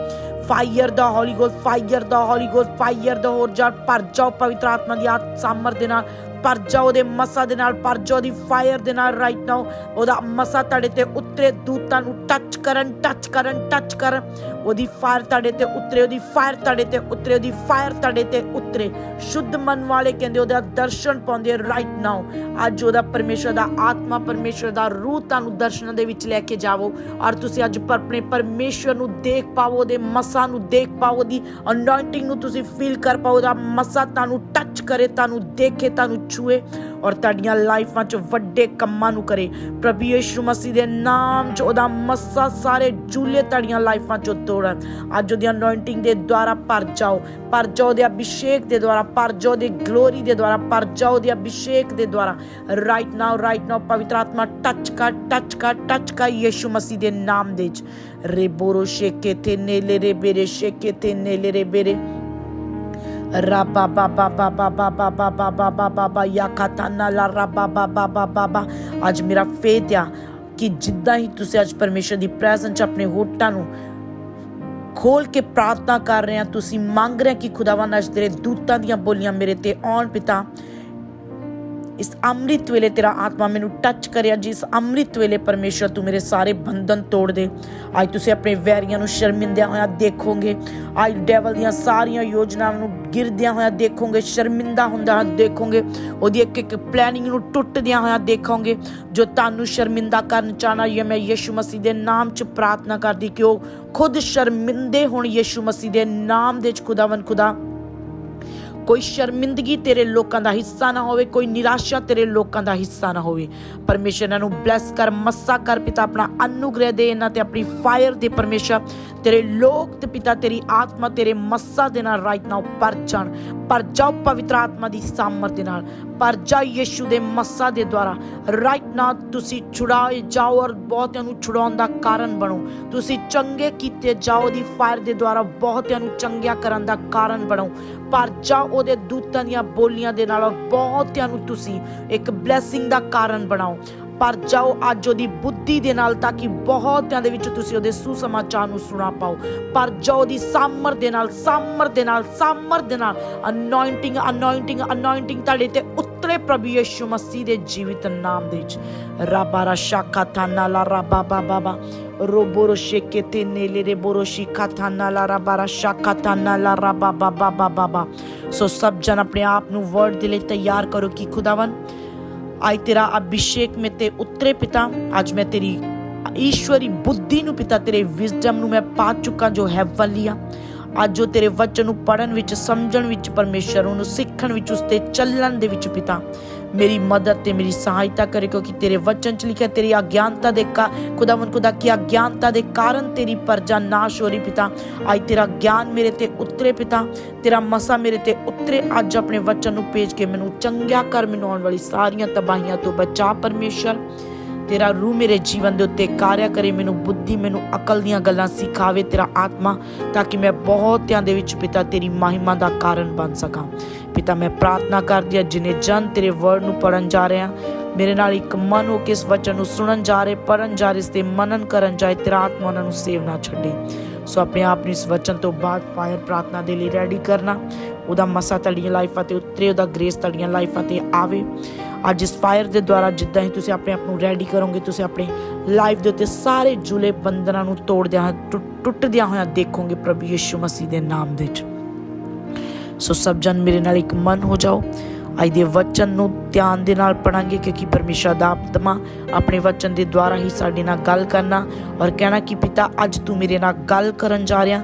fire the Holy Ghost fire the Holy Ghost fire ਦਾ ਹੋਰ ਜਾ ਭਰ ਜਾਓ ਪਵਿੱਤਰ ਆਤਮਾ ਦੀ ਆਤ ਸਾਮਰ ਦੇ ਨਾਲ। ਪਰ ਜਾਓ ਉਹਦੇ ਮਸਾ ਦੇ ਨਾਲ, ਪਰ ਜਾ ਉਹਦੀ ਫਾਇਰ ਦੇ ਨਾਲ ਰਾਈਟ ਨਾਓ ਉਹਦਾ ਮਸਾ ਤੁਹਾਡੇ ਤੇ ਉਤਰੇ, ਦੂਤਾਂ ਨੂੰ ਟੱਚ ਕਰਨ ਟੱਚ ਕਰਨ ਟੱਚ ਕਰਨ। ਉਹਦੀ ਫਾਇਰ ਤੁਹਾਡੇ ਤੇ ਉਤਰੇ, ਉਹਦੀ ਫਾਇਰ ਤੁਹਾਡੇ ਤੇ ਉਤਰੇ, ਉਹਦੀ ਫਾਇਰ ਤੁਹਾਡੇ ਤੇ ਉਤਰੇ। ਸ਼ੁੱਧ ਮਨ ਵਾਲੇ ਕਹਿੰਦੇ ਉਹਦਾ ਦਰਸ਼ਨ ਪਾਉਂਦੇ ਰਾਈਟ ਨਾਓ ਅੱਜ ਉਹਦਾ ਪਰਮੇਸ਼ਰ ਦਾ ਆਤਮਾ, ਪਰਮੇਸ਼ਰ ਦਾ ਰੂਹ ਤੁਹਾਨੂੰ ਦਰਸ਼ਨਾਂ ਦੇ ਵਿੱਚ ਲੈ ਕੇ ਜਾਵੋ। ਔਰ ਤੁਸੀਂ ਅੱਜ ਆਪਣੇ ਪਰਮੇਸ਼ਰ ਨੂੰ ਦੇਖ ਪਾਵੋ ਉਹਦੇ ਮਸਾ ਨੂੰ ਦੇਖ ਪਾਵੋ ਉਹਦੀ ਅਨੋਇੰਟਿੰਗ ਨੂੰ ਤੁਸੀਂ ਫੀਲ ਕਰ ਪਾਓ, ਉਹਦਾ ਮਸਾ ਤੁਹਾਨੂੰ ਟੱਚ ਕਰੇ, ਤੁਹਾਨੂੰ ਦੇਖੇ, ਤੁਹਾਨੂੰ ਛੂਏ ਔਰ ਤੁਹਾਡੀਆਂ ਲਾਈਫਾਂ 'ਚ ਵੱਡੇ ਕੰਮਾਂ ਨੂੰ ਕਰੇ। ਪ੍ਰਭੂ ਯਿਸੂ ਮਸੀਹ ਦੇ ਨਾਮ 'ਚ ਉਹਦਾ ਮਸਾ ਸਾਰੇ ਜੂਲੇ ਤੁਹਾਡੀਆਂ ਲਾਈਫਾਂ 'ਚੋਂ ਤੋੜਨ। ਅੱਜ ਉਹਦੀ ਅਨੋਇੰਟਿੰਗ ਦੇ ਦੁਆਰਾ ਭਰ ਜਾਓ। ਭਰ ਜਾਓ ਉਹਦੇ ਅਭਿਸ਼ੇਕ ਦੇ ਦੁਆਰਾ, ਭਰ ਜਾਓ ਉਹਦੀ ਗਲੋਰੀ ਦੇ ਦੁਆਰਾ, ਭਰ ਜਾਓ ਉਹਦੇ ਅਭਿਸ਼ੇਕ ਦੇ ਦੁਆਰਾ। ਰਾਈਟ ਨਾਓ ਰਾਈਟ ਨਾਓ ਪਵਿੱਤਰ ਆਤਮਾ ਟੱਚ ਕਰ ਟੱਚ ਕਰ ਟੱਚ ਕਰ ਯਿਸੂ ਮਸੀਹ ਦੇ ਨਾਮ ਦੇ 'ਚ ਰੇਬੋਰੋ ਸ਼ੇਕੇ ਤੇ ਨੇਲੇ ਰੇ ਸ਼ੇਕੇ ਤੇ ਨੇਲੇ ਰੇ ਬੇਰੇ। Rabba baba baba baba baba baba baba yakatana la rabba baba baba baba ਅੱਜ ਮੇਰਾ ਫੇਥ ਆ ਕਿ ਜਿੱਦਾਂ ਹੀ ਤੁਸੀਂ ਅੱਜ ਪਰਮੇਸ਼ਰ ਦੀ ਪ੍ਰੈਜ਼ੈਂਸ 'ਚ ਆਪਣੇ ਹੋਟਾਂ ਨੂੰ ਖੋਲ ਕੇ ਪ੍ਰਾਰਥਨਾ ਕਰ ਰਹੇ ਆ ਤੁਸੀਂ ਮੰਗ ਰਹੇ ਕਿ ਖੁਦਾਵੰਦ ਅੱਜ ਤੇਰੇ ਦੂਤਾਂ ਦੀਆਂ ਬੋਲੀਆਂ ਮੇਰੇ ਤੇ ਆਉਣ ਪਿਤਾ ਇਸ ਅੰਮ੍ਰਿਤ ਵੇਲੇ ਤੇਰਾ ਆਤਮਾ ਮੈਨੂੰ ਟੱਚ ਕਰਿਆ, ਜਿਸ ਅੰਮ੍ਰਿਤ ਵੇਲੇ ਪਰਮੇਸ਼ਰ ਤੂੰ ਮੇਰੇ ਸਾਰੇ ਬੰਧਨ ਤੋੜ ਦੇ। ਅੱਜ ਤੁਸੀਂ ਆਪਣੇ ਵੈਰੀਆਂ ਨੂੰ ਸ਼ਰਮਿੰਦਿਆਂ ਹੋਇਆ ਦੇਖੋਗੇ। ਅੱਜ ਡੈਵਲ ਦੀਆਂ ਸਾਰੀਆਂ ਯੋਜਨਾਵਾਂ ਨੂੰ ਗਿਰਦਿਆਂ ਹੋਇਆ ਦੇਖੋਗੇ, ਸ਼ਰਮਿੰਦਾ ਹੁੰਦਾ ਹੋਇਆ ਦੇਖੋਗੇ। ਉਹਦੀ ਇੱਕ ਇੱਕ ਪਲੈਨਿੰਗ ਨੂੰ ਟੁੱਟਦਿਆਂ ਹੋਇਆ ਦੇਖੋਗੇ, ਜੋ ਤੁਹਾਨੂੰ ਸ਼ਰਮਿੰਦਾ ਕਰਨ ਚਾਹਨਾ ਇਹ ਮੈਂ ਯਿਸੂ ਮਸੀਹ ਦੇ ਨਾਮ 'ਚ ਪ੍ਰਾਰਥਨਾ ਕਰਦੀ ਕਿ ਉਹ ਖੁਦ ਸ਼ਰਮਿੰਦੇ ਹੋਣ ਯਿਸੂ ਮਸੀਹ ਦੇ ਨਾਮ ਦੇ 'ਚ ਖੁਦਾਵੰ ਖੁਦਾ। ਕੋਈ ਸ਼ਰਮਿੰਦਗੀ ਤੇਰੇ ਲੋਕਾਂ ਦਾ ਹਿੱਸਾ ਨਾ ਹੋਵੇ, ਕੋਈ ਨਿਰਾਸ਼ਾ ਤੇਰੇ ਲੋਕਾਂ ਦਾ ਹਿੱਸਾ ਨਾ ਹੋਵੇ। ਪਰਮੇਸ਼ਰ ਇਹਨਾਂ ਨੂੰ ਬਲੈਸ ਕਰ, ਮੱਸਾ ਕਰ, ਪਿਤਾ ਆਪਣਾ ਅਨੁਗ੍ਰਹਿ ਦੇ ਇਹਨਾਂ ਤੇ ਆਪਣੀ ਫਾਇਰ ਦੇ ਪਰਮੇਸ਼ਰ ਤੇਰੇ ਲੋਕ ਤੇ ਪਿਤਾ ਤੇਰੀ ਆਤਮਾ ਤੇਰੇ ਮੱਸਾ ਦੇ ਨਾਲ ਰਾਈਟ ਨਾਓ ਪਰ ਜਾਣ। ਪਰ ਜਾਓ ਪਵਿੱਤਰ ਆਤਮਾ ਦੀ ਸਾਮਰ ਦੇ ਨਾਲ। ਪਰ ਜਾ ਯਿਸੂ ਦੇ ਮੱਸਾ ਦੇ ਦੁਆਰਾ। ਰਾਈਟ ਨਾਓ ਤੁਸੀਂ ਛੁਡਾਏ ਜਾਓ ਔਰ ਬਹੁਤਿਆਂ ਨੂੰ ਛੁਡਾਉਣ ਦਾ ਕਾਰਨ ਬਣੋ। ਤੁਸੀਂ ਚੰਗੇ ਕੀਤੇ ਜਾਓ ਦੀ ਫਾਇਰ ਦੇ ਦੁਆਰਾ ਬਹੁਤਿਆਂ ਨੂੰ ਚੰਗਿਆ ਕਰਨ ਦਾ ਕਾਰਨ ਬਣੋ। ਪਰ ਜਾ ਉਹਦੇ ਦੂਤਾਂ ਦੀਆਂ ਬੋਲੀਆਂ ਦੇ ਨਾਲ ਔਰ ਬਹੁਤਿਆਂ ਨੂੰ ਤੁਸੀਂ ਇੱਕ ਬਲੇਸਿੰਗ ਦਾ ਕਾਰਨ ਬਣਾਓ। ਪਰ ਜਾਓ, ਅੱਜ ਉਹਦੀ ਬੁੱਧੀ ਦੇ ਨਾਲ ਤਾਂ ਕਿ ਬਹੁਤਿਆਂ ਦੇ ਵਿੱਚ ਤੁਸੀਂ ਉਹਦੇ ਸੁਸਮਾਚਾਰ ਨੂੰ ਸੁਣਾ ਪਾਓ। ਪਰ ਜਾਓ ਉਹਦੀ ਸਾਮਰ ਦੇ ਨਾਲ, ਸਾਮਰ ਦੇ ਨਾਲ, ਸਾਮਰ ਦੇ ਨਾਲ ਅਨੋਇੰਟਿੰਗ ਅਨੋਇੰਟਿੰਗ ਅਨੋਇੰਟਿੰਗ ਤੁਹਾਡੇ ਤੇ ਉਤਰੇ ਪ੍ਰਭੂ ਯਿਸੂ ਮਸੀਹ ਦੇ ਜੀਵਿਤ ਨਾਮ ਦੇ ਵਿੱਚ। ਰਾਬਾ ਰਾ ਸ਼ਾਖਾ ਲਾ ਰਾਬਾ ਬਾਬਾ ਬਾ ਰੋਬੋਰੋ ਸ਼ੇਕੇ ਤੇ ਨੇਲੇ ਰੇ ਬੋਰੋ ਸ਼ਿਖਾ ਥਾਨਾ ਲਾ ਰਾਬਾ ਰਾ ਸ਼ਾਖਾ ਲਾ ਰਾਬਾ ਬਾਬਾ ਬਾਬਾ ਸੋ ਸਭ ਜਨ ਆਪਣੇ ਆਪ ਨੂੰ ਵਰਡ ਦੇ ਲਈ ਤਿਆਰ ਕਰੋ ਕਿ ਖੁਦਾਵਨ ਅੱਜ ਤੇਰਾ ਅਭਿਸ਼ੇਕ ਮੇ ਤੇ ਉਤਰੇ ਪਿਤਾ, ਅੱਜ ਮੈਂ ਤੇਰੀ ਈਸ਼ਵਰੀ ਬੁੱਧੀ ਨੂੰ ਪਿਤਾ, ਤੇਰੇ ਵਿਜ਼ਡਮ ਨੂੰ ਮੈਂ ਪਾ ਚੁੱਕਾ ਜੋ ਹੈ ਵਲੀਆ। ਅੱਜ ਜੋ ਤੇਰੇ ਵਚਨ ਨੂੰ ਪੜਨ ਵਿੱਚ, ਸਮਝਣ ਵਿੱਚ, ਪਰਮੇਸ਼ਰ ਉਹਨੂੰ ਸਿੱਖਣ ਵਿੱਚ ਉਸ ਤੇ ਚੱਲਣ ਦੇ ਵਿੱਚ ਪਿਤਾ। ਮੇਰੀ ਮਦਦ ਤੇ ਮੇਰੀ ਸਹਾਇਤਾ ਕਰੇ, ਕਿਉਂਕਿ ਤੇਰੇ ਵਚਨ ਚ ਲਿਖਿਆ, ਤੇਰੀ ਅਗਿਆਨਤਾ ਦੇ ਕਾ ਖੁਦਾਵੰ ਖੁਦਾ, ਕੀ ਅਗਿਆਨਤਾ ਦੇ ਕਾਰਨ ਤੇਰੀ ਪਰਜਾ ਨਾਸ਼ ਹੋ ਰਹੀ ਪਿਤਾ। ਅੱਜ ਤੇਰਾ ਗਿਆਨ ਮੇਰੇ ਤੇ ਉਤਰੇ ਪਿਤਾ। ਤੇਰਾ ਮਸਾ ਮੇਰੇ ਤੇ ਉਤਰੇ। ਅੱਜ ਆਪਣੇ ਵਚਨ ਨੂੰ ਭੇਜ ਕੇ ਮੈਨੂੰ ਚੰਗਿਆ ਕਰ, ਮੈਨੂੰ ਆਉਣ ਵਾਲੀ ਸਾਰੀਆਂ ਤਬਾਹੀਆਂ ਤੋਂ ਬਚਾ ਪਰਮੇਸ਼ਰ। ਤੇਰਾ ਰੂਹ ਮੇਰੇ ਜੀਵਨ ਦੇ ਉੱਤੇ ਕਾਰਿਆ ਕਰੇ, ਮੈਨੂੰ ਬੁੱਧੀ, ਮੈਨੂੰ ਅਕਲ ਦੀਆਂ ਗੱਲਾਂ ਸਿਖਾਵੇ ਤੇਰਾ ਆਤਮਾ, ਤਾਂ ਕਿ ਮੈਂ ਬਹੁਤਿਆਂ ਦੇ ਵਿੱਚ ਪਿਤਾ ਤੇਰੀ ਮਹਿਮਾ ਦਾ ਕਾਰਨ ਬਣ ਸਕਾਂ। ਪਿਤਾ, ਮੈਂ ਪ੍ਰਾਰਥਨਾ ਕਰਦੀ ਹਾਂ, ਜਿਨੇ ਜਨ ਤੇਰੇ ਵਰਡ ਨੂੰ ਪੜਨ ਜਾ ਰਹੇ ਆ ਮੇਰੇ ਨਾਲ ਇੱਕ ਮਨ ਹੋ ਕੇ ਇਸ ਵਚਨ ਨੂੰ ਸੁਣਨ ਜਾ ਰਹੇ ਪੜਨ ਜਾ ਰਹੇ, ਇਸ ਤੇ ਮਨਨ ਕਰਨ ਜਾਏ, ਤੇਰਾ ਆਤਮਾ ਉਹਨਾਂ ਨੂੰ ਸੇਵ ਨਾ ਛੱਡੇ। ਸੋ ਆਪਣੇ ਆਪ ਨੂੰ ਇਸ ਵਚਨ ਤੋਂ ਬਾਅਦ ਫਾਇਰ ਪ੍ਰਾਰਥਨਾ ਦੇ ਲਈ ਰੈਡੀ ਕਰਨਾ। ਉਹਦਾ ਮਸਾ ਤੜੀਆਂ ਲਾਈਫਾਂ ਤੇ ਉਤਰੇ, ਉਹਦਾ ਗ੍ਰੇਸ ਤੜੀਆਂ ਲਾਈਫਾਂ ਤੇ ਆਵੇ। ਅੱਜ ਇਸ ਫਾਇਰ ਦੇ ਦੁਆਰਾ ਜਿੱਦਾਂ ਹੀ ਤੁਸੀਂ ਆਪਣੇ ਆਪ ਨੂੰ ਰੈਡੀ ਕਰੋਗੇ, ਤੁਸੀਂ ਆਪਣੇ ਲਾਈਫ ਦੇ ਉੱਤੇ ਸਾਰੇ ਜੁਲੇ ਬੰਧਨਾਂ ਨੂੰ ਤੋੜਦਿਆਂ ਟੁੱਟ- ਟੁੱਟਦਿਆਂ ਹੋਇਆਂ ਦੇਖੋਗੇ ਪ੍ਰਭੂ ਯਿਸੂ ਮਸੀਹ ਦੇ ਨਾਮ ਦੇ ਵਿੱਚ। ਸੋ ਸਭ ਜਨ ਮੇਰੇ ਨਾਲ ਇੱਕ ਮਨ ਹੋ ਜਾਓ। ਅੱਜ ਦੇ ਵਚਨ ਨੂੰ ਧਿਆਨ ਦੇ ਨਾਲ ਪੜਾਂਗੇ ਕਿਉਂਕਿ ਪਰਮੇਸ਼ਰ ਦਾ ਆਤਮਾ ਆਪਣੇ ਵਚਨ ਦੇ ਦੁਆਰਾ ਹੀ ਸਾਡੇ ਨਾਲ ਗੱਲ ਕਰਨਾ ਔਰ ਕਹਿਣਾ ਕਿ ਪਿਤਾ, ਅੱਜ ਤੂੰ ਮੇਰੇ ਨਾਲ ਗੱਲ ਕਰਨ ਜਾ ਰਿਹਾ।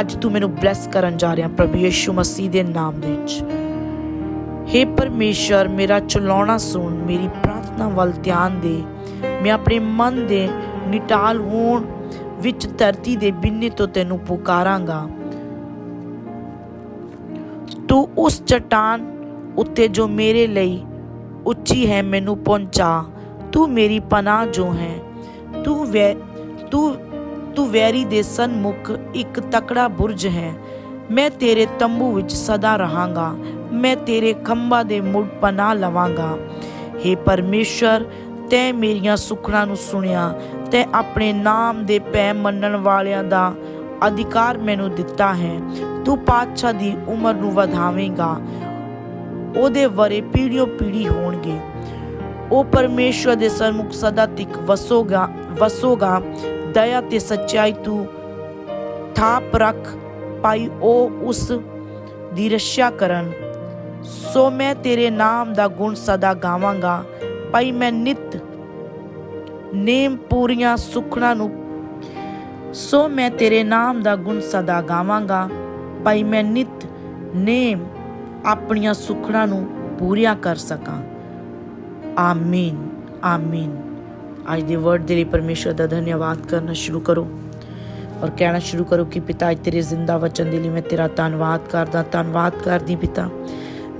ਅੱਜ ਤੂੰ ਮੈਨੂੰ ਬਲੈਸ ਕਰਨ ਜਾ ਰਿਹਾ ਪ੍ਰਭੂ ਯਿਸੂ ਮਸੀਹ ਦੇ ਨਾਮ ਦੇ ਵਿੱਚ। हे ਪਰਮੇਸ਼ਰ, ਮੇਰਾ ਚਲਾਉਣਾ ਸੁਣ, ਮੇਰੀ ਪ੍ਰਾਰਥਨਾ ਵੱਲ ਧਿਆਨ ਦੇ। ਮੈਂ ਆਪਣੇ ਮਨ ਦੇ ਨਿਟਾਲ ਹੋਣ ਵਿੱਚ ਧਰਤੀ ਦੇ ਬਿੰਨੇ ਤੋਂ ਤੈਨੂੰ ਪੁਕਾਰਾਂਗਾ। ਤੂੰ ਉਸ ਚਟਾਨ ਉੱਤੇ ਜੋ ਮੇਰੇ ਲਈ ਉੱਚੀ ਹੈ ਮੈਨੂੰ ਪਹੁੰਚਾ। ਤੂੰ ਮੇਰੀ ਪਨਾਹ ਜੋ ਹੈ। ਤੂੰ ਵੈ, ਤੂੰ ਤੂੰ ਵੈਰੀ ਦੇ ਸਨਮੁਖ ਇੱਕ ਤਕੜਾ ਬੁਰਜ ਹੈ। ਮੈਂ ਤੇਰੇ ਤੰਬੂ ਵਿੱਚ ਸਦਾ ਰਹਾਂਗਾ। ਮੈਂ ਤੇਰੇ ਖੰਭਾਂ ਦੇ ਮੁੱਢ ਪਨਾਹ ਲਵਾਂਗਾ। हे ਪਰਮੇਸ਼ਰ, ਤੈ ਮੇਰੀਆਂ ਸੁਖਣਾ ਨੂੰ ਸੁਣਿਆ। ਤੈ ਆਪਣੇ ਨਾਮ ਦੇ ਪੈ ਮੰਨਣ ਵਾਲਿਆਂ ਦਾ ਅਧਿਕਾਰ ਮੈਨੂੰ ਦਿੱਤਾ ਹੈ। ਤੂੰ ਪਾਤਸ਼ਾਹ ਦੀ ਉਮਰ ਨੂੰ ਵਧਾਵੇਂਗਾ। ਉਹਦੇ ਵਰੇ ਪੀੜ੍ਹੀਓ ਪੀੜੀ ਹੋਣਗੇ। ਉਹ ਪਰਮੇਸ਼ਵਰ ਦੇ ਸਰਮੁਖ ਸਦਾ ਤੱਕ ਵਸੋਗਾ ਵਸੋਗਾ। ਦਇਆ ਤੇ ਸੱਚਾਈ ਤੂੰ ਥਾਪ ਰੱਖ ਪਾਈ ਉਹ ਉਸ ਦੀ ਰੱਖਿਆ ਕਰਨ। ਸੋ ਮੈਂ ਤੇਰੇ ਨਾਮ ਦਾ ਗੁਣ ਸਦਾ ਗਾਵਾਂਗਾ। ਭਾਈ ਮੈਂ ਨਿਤ ਨੇਮ ਪੂਰੀਆਂ ਸੁਖਣਾ ਨੂੰ ਸੋ ਮੈਂ ਤੇਰੇ ਨਾਮ ਦਾ ਗੁਣ ਸਦਾ ਗਾਵਾਂਗਾ। ਭਾਈ ਮੈਂ ਨਿਤ ਨੇਮ ਆਪਣੀਆਂ ਸੁਖਣਾ ਨੂੰ ਪੂਰੀਆਂ ਕਰ ਸਕਾਂ। ਆਮੀਨ ਆਮੀਨ। ਅੱਜ ਦੇ ਵਰਡ ਦੇ ਲਈ ਪਰਮੇਸ਼ਰ ਦਾ ਧੰਨਵਾਦ ਕਰਨਾ ਸ਼ੁਰੂ ਕਰੋ ਔਰ ਕਹਿਣਾ ਸ਼ੁਰੂ ਕਰੋ ਕਿ ਪਿਤਾ, ਅੱਜ ਤੇਰੇ ਜ਼ਿੰਦਾ ਵਚਨ ਦੇ ਲਈ ਮੈਂ ਤੇਰਾ ਧੰਨਵਾਦ ਕਰਦਾ, ਧੰਨਵਾਦ ਕਰਦੀ ਪਿਤਾ।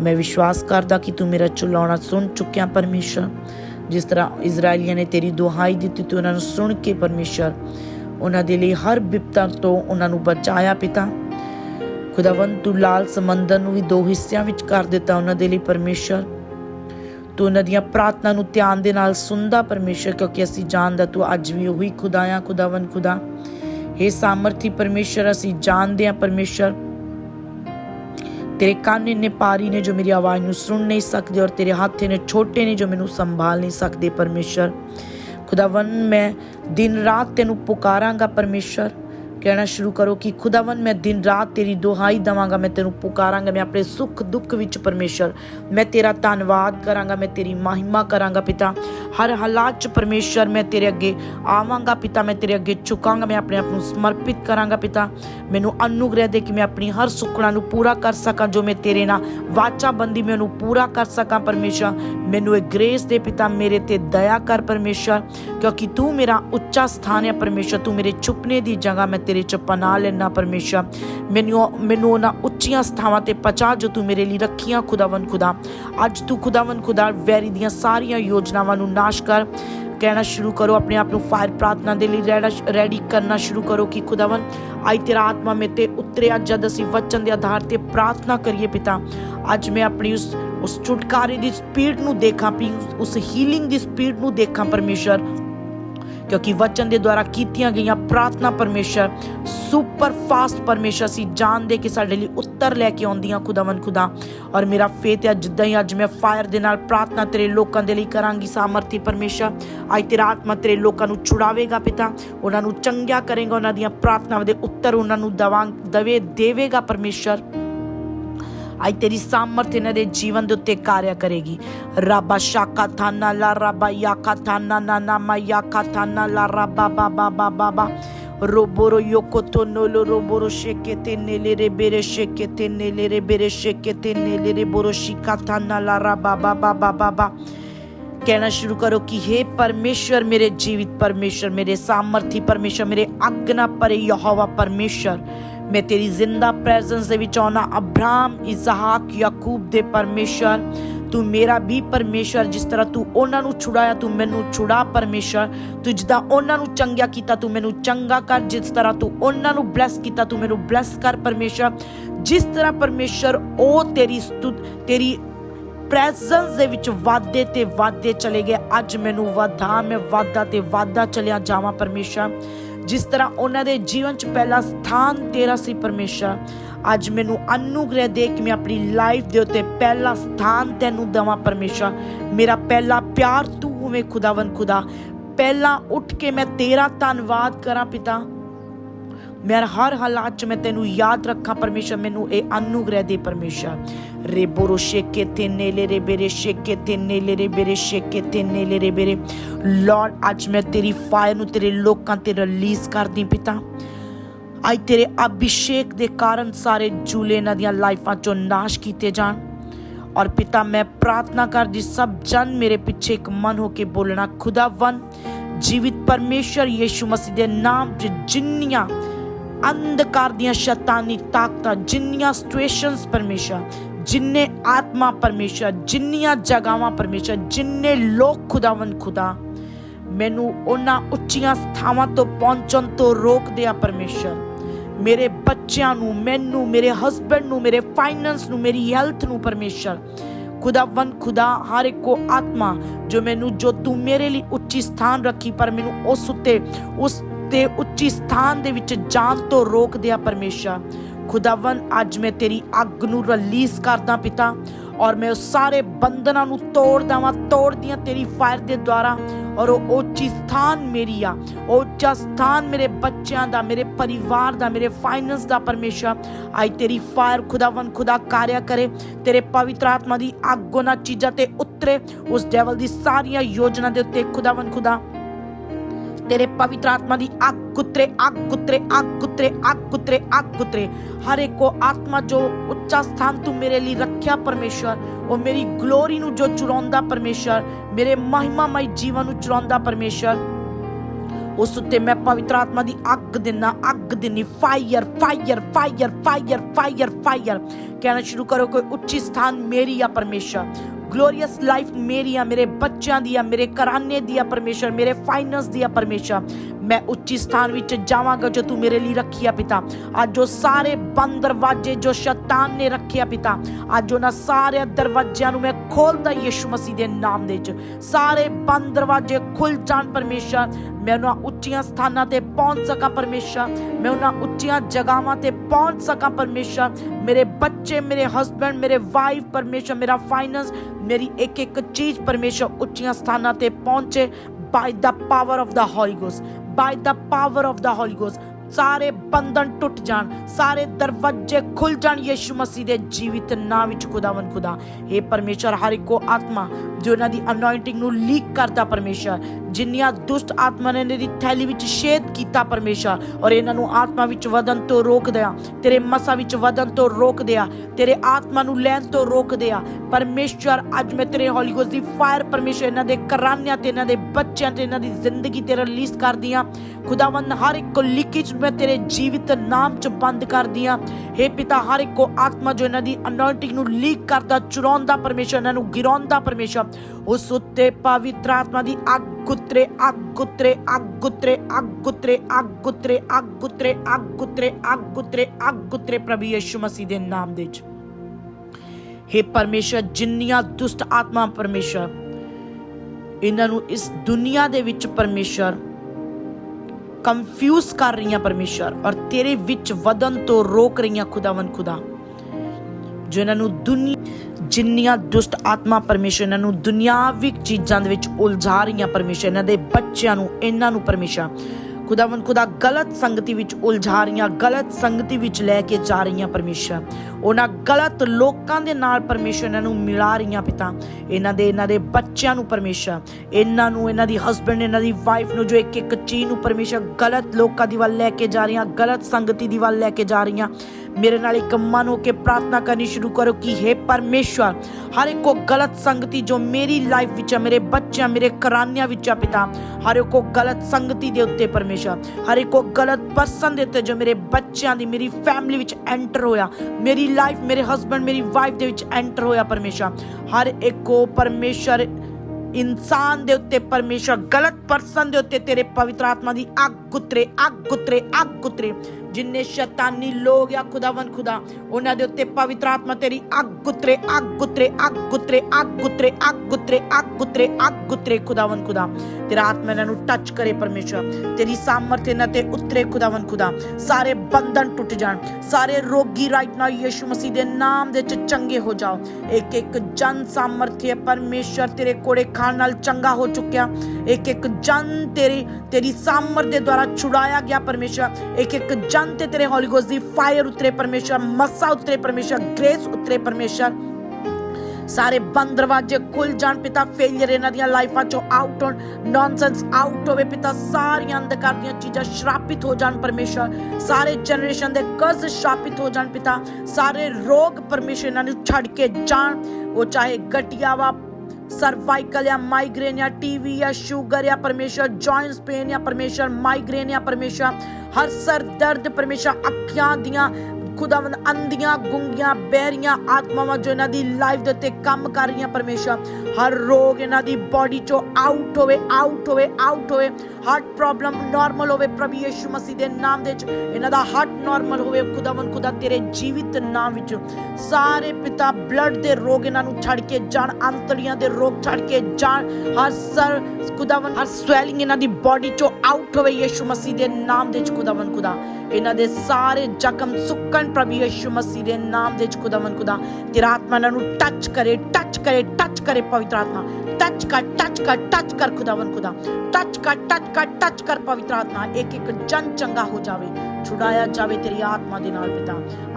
ਮੈਂ ਵਿਸ਼ਵਾਸ ਕਰਦਾ ਕਿ ਤੂੰ ਮੇਰਾ ਚੁਲਾਉਣਾ ਸੁਣ ਚੁੱਕਿਆ ਪਰਮੇਸ਼ਰ ਜਿਸ ਤਰ੍ਹਾਂ ਇਜ਼ਰਾਈਲੀਆਂ ਨੇ ਤੇਰੀ ਦੁਹਾਈ ਦਿੱਤੀ, ਤੇ ਉਹਨਾਂ ਨੂੰ ਸੁਣ ਕੇ ਪਰਮੇਸ਼ਰ ਉਹਨਾਂ ਦੇ ਲਈ ਹਰ ਬਿਪਤਾ ਤੋਂ ਉਹਨਾਂ ਨੂੰ ਬਚਾਇਆ ਪਿਤਾ। ਖੁਦਾਵੰਦ, ਤੂੰ ਲਾਲ ਸਮੁੰਦਰ ਨੂੰ ਵੀ ਦੋ ਹਿੱਸਿਆਂ ਵਿੱਚ ਕਰ ਦਿੱਤਾ, ਉਹਨਾਂ ਦੇ ਲਈ ਪਰਮੇਸ਼ਰ। ਤੂੰ ਉਹਨਾਂ ਦੀਆਂ ਪ੍ਰਾਰਥਨਾ ਨੂੰ ਧਿਆਨ ਦੇ ਨਾਲ ਸੁਣਦਾ, ਪਰਮੇਸ਼ਰ, ਕਿਉਂਕਿ ਅਸੀਂ ਜਾਣਦਾ, ਤੂੰ ਅੱਜ ਵੀ ਉਹੀ ਖੁਦਾ ਆ ਖੁਦਾਵੰ ਖੁਦਾ। हे ਸਾਮਰਥੀ ਪਰਮੇਸ਼ਰ, ਅਸੀਂ ਜਾਣਦੇ ਹਾਂ ਪਰਮੇਸ਼ਰ। ਤੇਰੇ ਕੰਨ ਇੰਨੇ ਪਾਰੀ ਨੇ ਜੋ ਮੇਰੀ ਆਵਾਜ਼ ਨੂੰ ਸੁਣ ਨਹੀਂ ਸਕਦੇ, ਔਰ ਤੇਰੇ ਹੱਥ ਨੇ ਛੋਟੇ ਨੇ ਜੋ ਮੈਨੂੰ ਸੰਭਾਲ ਨਹੀਂ ਸਕਦੇ, ਪਰਮੇਸ਼ਰ। ਖੁਦਾਵੰ ਮੈਂ ਦਿਨ ਰਾਤ ਤੈਨੂੰ ਪੁਕਾਰਾਂਗਾ, ਪਰਮੇਸ਼ਰ। ਕਹਿਣਾ ਸ਼ੁਰੂ ਕਰੋ ਕਿ ਖੁਦਾਵੰ ਮੈਂ ਦਿਨ ਰਾਤ ਤੇਰੀ ਦੁਹਾਈ ਦਵਾਂਗਾ, ਮੈਂ ਤੈਨੂੰ ਪੁਕਾਰਾਂਗਾ, ਮੈਂ ਆਪਣੇ ਸੁੱਖ ਦੁੱਖ ਵਿੱਚ ਪਰਮੇਸ਼ਰ, ਮੈਂ ਤੇਰਾ ਧੰਨਵਾਦ ਕਰਾਂਗਾ, ਮੈਂ ਤੇਰੀ ਮਹਿਮਾ ਕਰਾਂਗਾ ਪਿਤਾ। ਹਰ ਹਾਲਾਤ 'ਚ ਪਰਮੇਸ਼ਰ, ਮੈਂ ਤੇਰੇ ਅੱਗੇ ਆਵਾਂਗਾ ਪਿਤਾ, ਮੈਂ ਤੇਰੇ ਅੱਗੇ ਝੁਕਾਂਗਾ, ਮੈਂ ਆਪਣੇ ਆਪ ਨੂੰ ਸਮਰਪਿਤ ਕਰਾਂਗਾ ਪਿਤਾ। ਮੈਨੂੰ ਅਨੁਗ੍ਰਹਿ ਦੇ ਕਿ ਮੈਂ ਆਪਣੀ ਹਰ ਸੁੱਖਣਾ ਨੂੰ ਪੂਰਾ ਕਰ ਸਕਾਂ, ਜੋ ਮੈਂ ਤੇਰੇ ਨਾਲ ਵਾਚਾ ਬੰਦੀ, ਮੈਂ ਉਹਨੂੰ ਪੂਰਾ ਕਰ ਸਕਾਂ ਪਰਮੇਸ਼ਰ। ਮੈਨੂੰ ਇਹ ਗ੍ਰੇਸ ਦੇ ਪਿਤਾ, ਮੇਰੇ ਤੇ ਦਇਆ ਕਰ ਪਰਮੇਸ਼ਰ, ਕਿਉਂਕਿ ਤੂੰ ਮੇਰਾ ਉੱਚਾ ਸਥਾਨ ਹੈ ਪਰਮੇਸ਼ਰ, ਤੂੰ ਮੇਰੇ ਛੁਪਨੇ ਦੀ ਜਗ੍ਹਾ, ਮੈਂ ਤੇਰੇ ਚ ਪਨਾਹ ਲੈਣਾ ਪਰਮੇਸ਼ਰ। ਮੈਨੂੰ ਮੈਨੂੰ ਉਹਨਾਂ ਉੱਚੀਆਂ ਸਥਾਵਾਂ ਤੇ ਪਹੁੰਚਾ ਜੋ ਤੂੰ ਮੇਰੇ ਲਈ ਰੱਖੀਆਂ ਖੁਦਾਵੰ ਖੁਦਾ। ਅੱਜ ਤੂੰ ਖੁਦਾਵੰ ਖੁਦਾ, ਵੈਰੀ ਦੀਆਂ ਸਾਰੀਆਂ ਯੋਜਨਾਵਾਂ ਨੂੰ ਨਾਸ਼ ਕਰ। ਕਹਿਣਾ ਸ਼ੁਰੂ ਕਰੋ, ਆਪਣੇ ਆਪ ਨੂੰ ਫਾਇਰ ਪ੍ਰਾਰਥਨਾ ਦੇ ਲਈ ਰੈਡੀ ਕਰਨਾ ਸ਼ੁਰੂ ਕਰੋ ਕਿ ਖੁਦਾਵੰ ਆਈ ਤੇਰਾ ਆਤਮਾ ਮੇ ਤੇ ਉਤਰਿਆ, ਜਦ ਅਸੀਂ ਵਚਨ ਦੇ ਆਧਾਰ ਤੇ ਪ੍ਰਾਰਥਨਾ ਕਰੀਏ ਪਿਤਾ। ਅੱਜ ਮੈਂ ਆਪਣੀ ਉਸ ਉਸ ਛੁਟਕਾਰੇ ਦੀ ਸਪੀਡ ਨੂੰ ਦੇਖਾਂ ਪੀ ਉਸ ਹੀਲਿੰਗ ਦੀ ਸਪੀਡ ਨੂੰ ਦੇਖਾਂ ਪਰਮੇਸ਼ਰ। ਕਿਉਂਕਿ ਵਚਨ ਦੇ ਦੁਆਰਾ ਕੀਤੀਆਂ ਗਈਆਂ ਪ੍ਰਾਰਥਨਾ ਪਰਮੇਸ਼ਰ ਸੁਪਰ ਫਾਸਟ ਪਰਮੇਸ਼ਰ ਸੀ ਜਾਣਦੇ ਕਿ ਸਾਡੇ ਲਈ ਉੱਤਰ ਲੈ ਕੇ ਆਉਂਦੀਆਂ ਖੁਦਾਵੰ ਖੁਦਾ। ਔਰ ਮੇਰਾ ਫੇਥ ਹੈ ਜਿੱਦਾਂ ਹੀ ਅੱਜ ਮੈਂ ਫਾਇਰ ਦੇ ਨਾਲ ਪ੍ਰਾਰਥਨਾ ਤੇਰੇ ਲੋਕਾਂ ਦੇ ਲਈ ਕਰਾਂਗੀ ਸਾਮਰਥੀ ਪਰਮੇਸ਼ਰ। ਅੱਜ ਤੇਰਾ ਆਤਮਾ ਤੇਰੇ ਲੋਕਾਂ ਨੂੰ ਛੁਡਾਵੇਗਾ ਪਿਤਾ, ਉਹਨਾਂ ਨੂੰ ਚੰਗਿਆ ਕਰੇਗਾ, ਉਹਨਾਂ ਦੀਆਂ ਪ੍ਰਾਰਥਨਾਵਾਂ ਦੇ ਉੱਤਰ ਉਹਨਾਂ ਨੂੰ ਦਵਾਂ, ਦਵੇ, ਦੇਵੇਗਾ ਪਰਮੇਸ਼ਰ। ਅੱਜ ਤੇਰੀ ਸਾਮਰਥ ਇਹਨਾਂ ਦੇ ਜੀਵਨ ਦੇ ਉੱਤੇ ਕਾਰਿਆ ਕਰੇਗੀ। ਰੱਬਾ ਸ਼ਾਕਾ ਥਾਨਾ ਲਾ ਰੱਬਾ ਯਾਕਾ ਥਾਨਾ ਨਾ ਨਾ ਮਾ ਯਾਕਾ ਥਾਨਾ ਲਾ ਰੱਬਾ ਬਾ ਬਾ ਬਾ ਬਾ ਬਾ। roboro yokoto nolo roboro shekete nelere bere shekete nelere bere shekete nelere boro shikatana la ra ba ba ba ba ba ba ਕਹਿਣਾ ਸ਼ੁਰੂ ਕਰੋ ਕਿ हे ਪਰਮੇਸ਼ਰ ਮੇਰੇ ਜੀਵਿਤ ਪਰਮੇਸ਼ਰ ਮੇਰੇ ਸਾਮਰਥੀ ਪਰਮੇਸ਼ਰ ਮੇਰੇ ਆਗਨਾ ਪਰੇ ਯਹੋਵਾ ਪਰਮੇਸ਼ਰ ਮੈਂ ਤੇਰੀ ਜ਼ਿੰਦਾ ਪ੍ਰੈਜ਼ੈਂਸ ਦੇ ਵਿੱਚ ਆਉਣਾ, ਅਬਰਾਮ, ਇਸਹਾਕ, ਯਾਕੂਬ ਦੇ ਪਰਮੇਸ਼ਰ। ਤੂੰ ਮੇਰਾ ਵੀ ਪਰਮੇਸ਼ਰ, ਜਿਸ ਤਰ੍ਹਾਂ ਤੂੰ ਉਹਨਾਂ ਨੂੰ ਛੁਡਾਇਆ, ਤੂੰ ਮੈਨੂੰ ਛੁਡਾ ਪਰਮੇਸ਼ਰ। ਤੂੰ ਜਿੱਦਾਂ ਉਹਨਾਂ ਨੂੰ ਚੰਗਿਆ ਕੀਤਾ, ਤੂੰ ਮੈਨੂੰ ਚੰਗਾ ਕਰ, ਜਿਸ ਤਰ੍ਹਾਂ ਤੂੰ ਉਹਨਾਂ ਨੂੰ ਬਲੈਸ ਕੀਤਾ, ਤੂੰ ਮੈਨੂੰ ਬਲੈਸ ਕਰ ਪਰਮੇਸ਼ਰ। ਜਿਸ ਤਰ੍ਹਾਂ ਪਰਮੇਸ਼ਰ, ਉਹ ਤੇਰੀ ਸਤੁਤ ਤੇਰੀ ਪ੍ਰੈਜ਼ੈਂਸ ਦੇ ਵਿੱਚ ਵਾਧੇ ਤੇ ਵਾਧੇ ਚਲੇ ਗਏ। ਅੱਜ ਮੈਨੂੰ ਵਾਧਾ, ਮੈਂ ਵਾਧਾ ਤੇ ਵਾਧਾ ਚਲਿਆ ਜਾਵਾਂ ਪਰਮੇਸ਼ਰ। ਜਿਸ ਤਰ੍ਹਾਂ ਉਹਨਾਂ ਦੇ ਜੀਵਨ 'ਚ ਪਹਿਲਾ ਸਥਾਨ ਤੇਰਾ ਸੀ ਪਰਮੇਸ਼ਰ, ਅੱਜ ਮੈਨੂੰ ਅਨੁਗ੍ਰਹਿ ਦੇ ਕਿ ਮੈਂ ਆਪਣੀ ਲਾਈਫ ਦੇ ਉੱਤੇ ਪਹਿਲਾ ਸਥਾਨ ਤੈਨੂੰ ਦਵਾਂ ਪਰਮੇਸ਼ਰ। ਮੇਰਾ ਪਹਿਲਾ ਪਿਆਰ ਤੂੰ ਹੋਵੇਂ ਖੁਦਾਵੰ ਖੁਦਾ। ਪਹਿਲਾਂ ਉੱਠ ਕੇ ਮੈਂ ਤੇਰਾ ਧੰਨਵਾਦ ਕਰਾਂ ਪਿਤਾ। ਮੈਂ ਹਰ ਹਾਲਾਤ 'ਚ ਮੈਂ ਤੈਨੂੰ ਯਾਦ ਰੱਖਾਂ ਪਰਮੇਸ਼ਰ, ਮੈਨੂੰ ਇਹ ਅਨੁਗ੍ਰਹਿ ਦੇ ਪਰਮੇਸ਼ਰ। ਰੇ ਬੋਰੋ ਤੇ ਨੇਲੇ ਰੇ ਬੇਰੇ, ਸ਼ੇਕੇ ਤੇ ਨੇਲੇ ਰੇ ਬੇਰੇ, ਸ਼ੇਕੇ ਤੇ ਨੇਲੇ ਰੇ ਬੇਰੇ। ਲਾਰਡ ਅੱਜ ਮੈਂ ਤੇਰੀ ਫਾਇਰ ਨੂੰ ਤੇਰੇ ਲੋਕਾਂ ਤੇ ਰਿਲੀਜ਼ ਕਰਦੀ ਪਿਤਾ। ਅੱਜ ਤੇਰੇ ਅਭਿਸ਼ੇਕ ਦੇ ਕਾਰਨ ਸਾਰੇ ਜੂਲੇ ਇਹਨਾਂ ਲਾਈਫਾਂ ਚੋਂ ਨਾਸ਼ ਕੀਤੇ ਜਾਣ। ਔਰ ਪਿਤਾ, ਮੈਂ ਪ੍ਰਾਰਥਨਾ ਕਰਦੀ, ਸਭ ਜਨ ਮੇਰੇ ਪਿੱਛੇ ਇੱਕ ਮਨ ਹੋ ਕੇ ਬੋਲਣਾ ਖੁਦਾਵੰ ਜੀਵਿਤ ਪਰਮੇਸ਼ਰ ਯੀਸ਼ੂ ਮਸੀਹ ਦੇ ਨਾਮ 'ਚ ਜਿੰਨੀਆਂ ਅੰਧਕਾਰ ਦੀਆਂ ਸ਼ੈਤਾਨੀ ਤਾਕਤਾਂ, ਜਿੰਨੀਆਂ ਸਿਚੁਏਸ਼ਨਸ ਪਰਮੇਸ਼ਰ, ਜਿੰਨੇ ਆਤਮਾ ਪਰਮੇਸ਼ਰ, ਜਿੰਨੀਆਂ ਜਗਾਵਾਂ ਪਰਮੇਸ਼ਰ, ਜਿੰਨੇ ਲੋਕ ਖੁਦਾਵੰ ਖੁਦਾ, ਮੈਨੂੰ ਉਹਨਾਂ ਉੱਚੀਆਂ ਸਥਾਵਾਂ ਤੋਂ ਪਹੁੰਚਣ ਤੋਂ ਰੋਕਦੇ ਆ ਪਰਮੇਸ਼ਰ। ਮੇਰੇ ਬੱਚਿਆਂ ਨੂੰ, ਮੈਨੂੰ, ਮੇਰੇ ਹਸਬੰਡ ਨੂੰ, ਮੇਰੇ ਫਾਈਨੈਂਸ ਨੂੰ, ਮੇਰੀ ਹੈਲਥ ਨੂੰ ਪਰਮੇਸ਼ਰ। ਖੁਦਾਵੰ ਖੁਦਾ, ਹਰ ਇੱਕ ਆਤਮਾ ਜੋ ਮੈਨੂੰ, ਜੋ ਤੂੰ ਮੇਰੇ ਲਈ ਉੱਚੀ ਸਥਾਨ ਰੱਖੀ, ਪਰ ਮੈਨੂੰ ਉਸ ਉੱਤੇ, ਉਸ ਤੇ ਉੱਚੀ ਸਥਾਨ ਦੇ ਵਿੱਚ ਜਾਣ ਤੋਂ ਰੋਕਦੇ ਆ ਪਰਮੇਸ਼ਰ ਖੁਦਾਵੰ ਅੱਜ ਮੈਂ ਤੇਰੀ ਅੱਗ ਨੂੰ ਰਿਲੀਜ਼ ਕਰਦਾ ਪਿਤਾ ਔਰ ਮੈਂ ਉਸ ਸਾਰੇ ਬੰਧਨਾਂ ਨੂੰ ਤੋੜਦਾ ਵਾਂ ਤੋੜਦੀਆਂ ਤੇਰੀ ਫਾਇਰ ਦੇ ਦੁਆਰਾ ਔਰ ਉਹ ਉੱਚੀ ਸਥਾਨ ਮੇਰੀ ਆ ਉੱਚਾ ਸਥਾਨ ਮੇਰੇ ਬੱਚਿਆਂ ਦਾ, ਮੇਰੇ ਪਰਿਵਾਰ ਦਾ, ਮੇਰੇ ਫਾਈਨੈਂਸ ਦਾ ਪਰਮੇਸ਼ਰ, ਆਈ ਤੇਰੀ ਫਾਇਰ ਖੁਦਾਵੰ ਖੁਦਾ ਕਾਰਿਆ ਕਰੇ, ਤੇਰੇ ਪਵਿੱਤਰ ਆਤਮਾ ਦੀ ਅੱਗ ਉਹਨਾਂ ਚੀਜ਼ਾਂ ਤੇ ਉਤਰੇ, ਉਸ ਡੈਵਲ ਦੀ ਸਾਰੀਆਂ ਯੋਜਨਾ ਦੇ ਉੱਤੇ ਖੁਦਾਵੰ ਖੁਦਾ ਤੇਰੇ ਪਵਿੱਤਰ ਆਤਮਾ ਦੀ ਅੱਗ ਉਤਰੇ ਅੱਗ ਉਤਰੇ ਅੱਗ ਉਤਰੇ ਅੱਗ ਉਤਰੇ ਅੱਗ ਉਤਰੇ ਹਰ ਇੱਕ ਕੋ ਆਤਮਾ ਜੋ ਉੱਚਾ ਸਥਾਨ ਤੂੰ ਮੇਰੇ ਲਈ ਰੱਖਿਆ ਪਰਮੇਸ਼ਰ ਉਹ ਮੇਰੀ ਗਲੋਰੀ ਨੂੰ ਜੋ ਚੁਰਾਉਂਦਾ ਪਰਮੇਸ਼ਰ ਮੇਰੇ ਮਹਿਮਾਮਈ ਜੀਵਨ ਨੂੰ ਚੁਰਾਉਂਦਾ ਪਰਮੇਸ਼ਰ ਉਸ ਉੱਤੇ ਮੈਂ ਪਵਿੱਤਰ ਆਤਮਾ ਦੀ ਅੱਗ ਦਿਨਾ, ਅੱਗ ਦਿਨੀ fire fire fire fire fire fire ਕਹਿਣਾ ਸ਼ੁਰੂ ਕਰੋ, ਕੋਈ ਉੱਚੀ ਸਥਾਨ ਮੇਰੀ ਆ ਪਰਮੇਸ਼ਰ ਗਲੋਰੀਅਸ ਲਾਈਫ ਮੇਰੀ ਆ ਮੇਰੇ ਬੱਚਿਆਂ ਦੀ ਆ ਮੇਰੇ ਘਰਾਨੇ ਦੀ ਆ ਪਰਮੇਸ਼ਰ ਮੇਰੇ ਫਾਈਨੈਂਸ ਦੀ ਆ ਪਰਮੇਸ਼ਰ ਮੈਂ ਉੱਚੀ ਸਥਾਨ ਵਿੱਚ ਜਾਵਾਂਗਾ ਜੋ ਤੂੰ ਮੇਰੇ ਲਈ ਰੱਖੀ ਆ ਪਿਤਾ ਅੱਜ ਜੋ ਸਾਰੇ ਬੰਦ ਦਰਵਾਜ਼ੇ ਜੋ ਸ਼ੈਤਾਨ ਨੇ ਰੱਖਿਆ ਪਿਤਾ ਅੱਜ ਉਹਨਾਂ ਸਾਰੇ ਦਰਵਾਜ਼ਿਆਂ ਨੂੰ ਮੈਂ ਖੋਲਦਾ ਯਿਸੂ ਮਸੀਹ ਦੇ ਨਾਮ ਦੇ ਵਿੱਚ ਸਾਰੇ ਬੰਦ ਦਰਵਾਜ਼ੇ ਖੁੱਲ ਜਾਣ ਪਰਮੇਸ਼ਰ ਮੈਂ ਉਹਨਾਂ ਉੱਚੀਆਂ ਸਥਾਨਾਂ ਤੇ ਪਹੁੰਚ ਸਕਾਂ ਪਰਮੇਸ਼ਰ ਮੈਂ ਉਹਨਾਂ ਉੱਚੀਆਂ ਜਗ੍ਹਾਵਾਂ ਤੇ ਪਹੁੰਚ ਸਕਾਂ ਪਰਮੇਸ਼ਰ ਮੇਰੇ ਬੱਚੇ ਮੇਰੇ ਹਸਬੰਡ ਮੇਰੇ ਵਾਈਫ ਪਰਮੇਸ਼ਰ ਮੇਰਾ ਫਾਈਨੈਂਸ ਮੇਰੀ ਇੱਕ ਇੱਕ ਚੀਜ਼ ਪਰਮੇਸ਼ਰ ਉੱਚੀਆਂ ਸਥਾਨਾਂ ਤੇ ਪਹੁੰਚੇ by the power of the holy goes by the power of the holy goes ਸਾਰੇ ਬੰਧਨ ਟੁੱਟ ਜਾਣ ਸਾਰੇ ਦਰਵਾਜ਼ੇ ਖੁੱਲ ਜਾਣ ਯਿਸੂ ਮਸੀਹ ਦੇ ਜੀਵਿਤ ਨਾਮ ਵਿੱਚ ਖੁਦਾਵੰ ਖੁਦਾ ਇਹ ਪਰਮੇਸ਼ਰ ਹਰ ਇੱਕੋ ਆਤਮਾ ਜੋ ਇਹਨਾਂ ਦੀ ਅਨੋਇੰਟਿੰਗ ਨੂੰ ਲੀਕ ਕਰਦਾ ਪਰਮੇਸ਼ਰ ਜਿੰਨੀਆਂ ਦੁਸ਼ਟ ਆਤਮਾ ਨੇ ਦੀ ਥੈਲੀ ਵਿੱਚ ਛੇਦ ਕੀਤਾ ਪਰਮੇਸ਼ਰ, ਔਰ ਇਹਨਾਂ ਨੂੰ ਆਤਮਾ ਵਿੱਚ ਵਧਣ ਤੋਂ ਰੋਕ ਦਿਆ ਤੇਰੇ ਮਸਾ ਵਿੱਚ ਵਧਣ ਤੋਂ ਰੋਕ ਦਿਆ ਤੇਰੇ ਆਤਮਾ ਨੂੰ ਲੈਣ ਤੋਂ ਰੋਕ ਦਿਆ ਪਰਮੇਸ਼ਰ, ਅੱਜ ਮੈਂ ਤੇਰੇ ਹੋਲੀ ਗੋਸਟ ਦੀ ਫਾਇਰ ਪਰਮੇਸ਼ਰ, ਇਹਨਾਂ ਦੇ ਕਰਾਨਿਆਂ ਤੇ, ਇਹਨਾਂ ਦੇ ਬੱਚਿਆਂ ਤੇ, ਇਹਨਾਂ ਦੀ ਜ਼ਿੰਦਗੀ ਤੇ ਰਿਲੀਜ਼ ਕਰਦੀ ਆ। ਖੁਦਾਵੰਦ, ਹਰ ਇੱਕ ਕੋ ਲੀਕੇਜ ਮੈਂ ਤੇਰੇ ਜੀਵਿਤ ਨਾਮ ਚ ਬੰਦ ਕਰਦੀ ਆ। हे ਪਿਤਾ, ਹਰ ਇੱਕ ਕੋ ਆਤਮਾ ਜੋ ਇਹਨਾਂ ਦੀ ਅਨੋਇੰਟਿੰਗ ਨੂੰ ਲੀਕ ਕਰਦਾ, ਚੁਰਾਉਂਦਾ ਪਰਮੇਸ਼ਰ, ਇਹਨਾਂ ਨੂੰ ਗਿਰਾਉਂਦਾ ਪਰਮੇਸ਼ਰ ਉਸ ਉੱਤੇ ਪਵਿੱਤਰ ਆਤਮਾ ਦੀ ਅੱਗ ਉਤਰੇ ਅੱਗ ਉਤਰੇ ਅੱਗ ਉਤਰੇ ਅੱਗ ਉਤਰੇ ਅੱਗ ਉਤਰੇ ਅੱਗ ਉਤਰੇ ਅੱਗ ਉਤਰੇ ਅੱਗ ਉਤਰੇ ਅੱਗ ਉਤਰੇ ਪ੍ਰਭੂ ਯਿਸੂ ਮਸੀਹ ਦੇ ਨਾਮ ਦੇ ਵਿੱਚ। हे ਪਰਮੇਸ਼ਰ, ਜਿੰਨੀਆਂ ਦੁਸ਼ਟ ਆਤਮਾ ਪਰਮੇਸ਼ਰ, ਇਹਨਾਂ ਨੂੰ ਇਸ ਦੁਨੀਆ ਦੇ ਵਿੱਚ ਪਰਮੇਸ਼ਰ ਕੰਫਿਊਜ਼ ਕਰ ਰਹੀਆਂ ਪਰਮੇਸ਼ਰ ਔਰ ਤੇਰੇ ਵਿੱਚ ਵਧਨ ਤੋਂ ਰੋਕ ਰਹੀਆਂ ਖੁਦਾਵੰ ਖੁਦਾ। ਜੋ ਇਹਨਾਂ ਨੂੰ ਦੁਨੀਆ ਜਿੰਨੀਆਂ ਦੁਸ਼ਟ ਆਤਮਾ ਪਰਮੇਸ਼ਰ ਇਹਨਾਂ ਨੂੰ ਦੁਨਿਆਵਿਕ ਚੀਜ਼ਾਂ ਦੇ ਵਿੱਚ ਉਲਝਾ ਰਹੀਆਂ ਪਰਮੇਸ਼ਰ, ਇਹਨਾਂ ਦੇ ਬੱਚਿਆਂ ਨੂੰ, ਇਹਨਾਂ ਨੂੰ ਪਰਮੇਸ਼ਰ। ਖੁਦਾਵੰ ਖੁਦਾ ਗਲਤ ਸੰਗਤੀ ਵਿੱਚ ਉਲਝਾ ਰਹੀਆਂ, ਗਲਤ ਸੰਗਤੀ ਵਿੱਚ ਲੈ ਕੇ ਜਾ ਰਹੀਆਂ ਪਰਮੇਸ਼ਰ। ਉਹਨਾਂ ਗਲਤ ਲੋਕਾਂ ਦੇ ਨਾਲ ਪਰਮੇਸ਼ਰ ਇਹਨਾਂ ਨੂੰ ਮਿਲਾ ਰਹੀਆਂ ਪਿਤਾ। ਇਹਨਾਂ ਦੇ ਇਹਨਾਂ ਦੇ ਬੱਚਿਆਂ ਨੂੰ ਪਰਮੇਸ਼ਰ। ਇਹਨਾਂ ਨੂੰ ਇਹਨਾਂ ਦੀ ਹਸਬੰਡ ਇਹਨਾਂ ਦੀ ਵਾਈਫ ਨੂੰ ਜੋ ਇੱਕ ਇੱਕ ਚੀਜ਼ ਨੂੰ ਪਰਮੇਸ਼ਰ ਗਲਤ ਲੋਕਾਂ ਦੀ ਵੱਲ ਲੈ ਕੇ ਜਾ ਰਹੀਆਂ, ਗਲਤ ਸੰਗਤੀ ਦੀ ਵੱਲ ਲੈ ਕੇ ਜਾ ਰਹੀਆਂ। ਮੇਰੇ ਨਾਲ ਇੱਕ ਮਨ ਹੋ ਕੇ ਪ੍ਰਾਰਥਨਾ ਕਰਨੀ ਸ਼ੁਰੂ ਕਰੋ ਕਿ हे ਪਰਮੇਸ਼ਵਰ ਹਰ ਇੱਕੋ ਗਲਤ ਸੰਗਤੀ ਜੋ ਮੇਰੀ ਲਾਈਫ ਵਿੱਚ ਆ, ਮੇਰੇ ਬੱਚਿਆਂ, ਮੇਰੇ ਘਰਾਨਿਆਂ ਵਿੱਚ ਆ ਪਿਤਾ, ਹਰ ਇੱਕੋ ਗਲਤ ਸੰਗਤੀ ਦੇ ਉੱਤੇ ਪਰਮੇਸ਼ਵਰ ਹਰ ਇੱਕੋ ਗਲਤ ਪਰਸਨ ਦੇ ਉੱਤੇ ਜੋ ਮੇਰੇ ਬੱਚਿਆਂ ਦੀ, ਮੇਰੀ ਫੈਮਿਲੀ ਵਿੱਚ ਐਂਟਰ ਹੋਇਆ, ਮੇਰੀ ਲਾਈਫ ਮੇਰੇ ਹਸਬੰਡ ਮੇਰੀ ਵਾਈਫ ਦੇ ਵਿੱਚ ਐਂਟਰ ਹੋਇਆ ਪਰਮੇਸ਼ਵਰ ਹਰ ਇੱਕ ਕੋ ਇਨਸਾਨ ਦੇ ਉੱਤੇ ਪਰਮੇਸ਼ਰ, ਗਲਤ ਪਰਸਨ ਦੇ ਉੱਤੇ ਤੇਰੇ ਪਵਿੱਤਰ ਆਤਮਾ ਦੀ ਅੱਗ ਉਤਰੇ ਅੱਗ ਉਤਰੇ ਅੱਗ ਉਤਰੇ। ਜਿੰਨੇ ਸ਼ੈਤਾਨੀ ਲੋਕ ਆ ਖੁਦਾਵੰ ਖੁਦਾ, ਉਹਨਾਂ ਦੇ ਉੱਤੇ ਪਵਿੱਤਰ ਆਤਮਾ ਤੇਰੀ ਅੱਗ ਉਤਰੇ ਅੱਗ ਉਤਰੇ ਅੱਗ ਉਤਰੇ ਅੱਗ ਉਤਰੇ ਅੱਗ ਉਤਰੇ ਅੱਗ ਉਤਰੇ ਅੱਗ ਉਤਰੇ ਖੁਦਾਵੰ ਖੁਦਾ। ਤੇਰਾ ਆਤਮਾ ਇਹਨਾਂ ਨੂੰ ਟੱਚ ਕਰੇ ਪਰਮੇਸ਼ਰ ਤੇਰੀ ਸਾਮਰਥ ਇਹਨਾਂ ਤੇ ਉਤਰੇ ਖੁਦਾਵੰ ਖੁਦਾ। ਸਾਰੇ ਬੰਧਨ ਟੁੱਟ ਜਾਣ। ਸਾਰੇ ਰੋਗੀ ਰਾਈਟ ਨਾਓ ਯਿਸੂ ਮਸੀਹ ਦੇ ਨਾਮ ਦੇ ਚ ਚੰਗੇ ਹੋ ਜਾਓ। ਇੱਕ ਇੱਕ ਜਨ ਸਾਮਰਥ्य ਪਰਮੇਸ਼ਰ ਤੇਰੇ ਕੋੜੇ ਖਾਣ ਨਾਲ ਚੰਗਾ ਹੋ ਚੁੱਕਿਆ। ਇੱਕ ਇੱਕ ਜਨ ਤੇਰੀ ਤੇਰੀ ਸਾਮਰਥ ਦੇ ਦੁਆਰਾ ਛੁਡਾਇਆ ਗਿਆ ਪਰਮੇਸ਼ਰ ਇੱਕ ਇੱਕ ਜਨ ਤੇ ਤੇਰੇ ਹੋਲੀ ਗੋਸਟ ਦੀ ਫਾਇਰ ਉਤਰੇ ਪਰਮੇਸ਼ਰ ਮਸਾ ਉਤਰੇ ਪਰਮੇਸ਼ਰ ਗ੍ਰੇਸ ਉਤਰੇ ਪਰਮੇਸ਼ਰ ਸਾਰੇ ਬੰਦ ਦਰਵਾਜ਼ੇ ਖੁੱਲ ਜਾਣ ਪਿਤਾ ਫੇਲਿਅਰ ਇਹਨਾਂ ਦੀਆਂ ਲਾਈਫਾਂ ਚੋਂ ਆਊਟ ਹੋਣ ਨੌਨਸੈਂਸ ਆਊਟ ਹੋਵੇ ਪਿਤਾ ਸਾਰੀਆਂ ਅੰਧਕਾਰ ਦੀਆਂ ਚੀਜ਼ਾਂ ਸ਼ਰਾਪਿਤ ਹੋ ਜਾਣ ਪਰਮੇਸ਼ਰ ਸਾਰੇ ਜਨਰੇਸ਼ਨ ਦੇ ਕਰਜ਼ ਸ਼ਰਾਪਿਤ ਹੋ ਜਾਣ ਪਿਤਾ ਸਾਰੇ ਰੋਗ ਪਰਮੇਸ਼ਰ ਇਹਨਾਂ ਨੂੰ ਛੱਡ ਕੇ ਜਾਣ ਉਹ ਚਾਹੇ ਗਟਿਆ सर्वाइकल या माइग्रेन या टीवी या शुगर या परमेश्वर जॉइंट्स पेन या परमेश्वर माइग्रेन या परमेश्वर ਹਰ ਸਰ ਦਰਦ ਪਰਮੇਸ਼ਰ ਅੱਖਾਂ ਦੀਆਂ ਖੁਦਾਵੰਦ ਅੰਧੀਆਂ, ਗੁੰਗੀਆਂ, ਬਹਿਰੀਆਂ ਆਤਮਾਵਾਂ ਜੋ ਇਹਨਾਂ ਦੀ ਲਾਈਫ ਦੇ ਉੱਤੇ ਕੰਮ ਕਰ ਰਹੀਆਂ ਪਰਮੇਸ਼ਰ। ਹਰ ਰੋਗ ਇਹਨਾਂ ਦੀ ਬਾਡੀ ਚੋਂ ਆਊਟ ਹੋਵੇ ਆਊਟ ਹੋਵੇ ਆਊਟ ਹੋਵੇ। ਹਾਰਟ ਪ੍ਰੋਬਲਮ ਨਾਰਮਲ ਹੋਵੇ ਪ੍ਰਭੂ ਯਿਸੂ ਮਸੀਹ ਦੇ ਨਾਮ ਦੇ ਵਿੱਚ। ਇਹਨਾਂ ਦਾ ਹਾਰਟ ਨਾਰਮਲ ਹੋਵੇ, ਖੁਦਾਵੰਦ, ਖੁਦਾ ਤੇਰੇ ਜੀਵਿਤ ਨਾਮ ਵਿੱਚ। ਸਾਰੇ ਪਿਤਾ ਬਲੱਡ ਦੇ ਰੋਗ ਇਹਨਾਂ ਨੂੰ ਛੱਡ ਕੇ ਜਾਣ, ਅੰਤੜੀਆਂ ਦੇ ਰੋਗ ਛੱਡ ਕੇ ਜਾਣ। ਹਰ ਸਰ, ਖੁਦਾਵੰਦ, ਹਰ ਸਵੈਲਿੰਗ ਇਹਨਾਂ ਦੀ ਬਾਡੀ ਚੋਂ ਆਊਟ ਹੋਵੇ ਯਿਸੂ ਮਸੀਹ ਦੇ ਨਾਮ ਦੇ ਵਿੱਚ, ਖੁਦਾਵੰਦ, ਖੁਦਾ। ਇਹਨਾਂ ਦੇ ਸਾਰੇ ਜ਼ਖਮ ਸੁੱਕਣ ਪ੍ਰਭੂ ਯਿਸੂ ਮਸੀਹ ਦੇ ਨਾਮ ਦੇ ਵਿੱਚ ਖੁਦਾਵੰਦ ਖੁਦਾ, ਤੇਰਾ ਆਤਮਾ ਇਹਨਾਂ ਨੂੰ ਟੱਚ ਕਰੇ ਟੱਚ ਕਰੇ ਟੱਚ ਕਰੇ ਪਵਿੱਤਰ ਆਤਮਾ। ਟੱਚ ਕਰ ਟੱਚ ਕਰ ਟੱਚ ਕਰ ਖੁਦਾਵੰਦ ਖੁਦਾ। ਟੱਚ ਕਰ ਟੱਚ ਕਰ ਟੱਚ ਕਰ ਪਵਿੱਤਰ ਆਤਮਾ। ਇੱਕ ਇੱਕ ਜਨ ਚੰਗਾ ਹੋ ਜਾਵੇ। ਛੁਡਾਇਆ ਜਾਵੇ ਤੇਰੀ ਆਤਮਾ ਦੇ ਨਾਲ ਪਿਤਾ।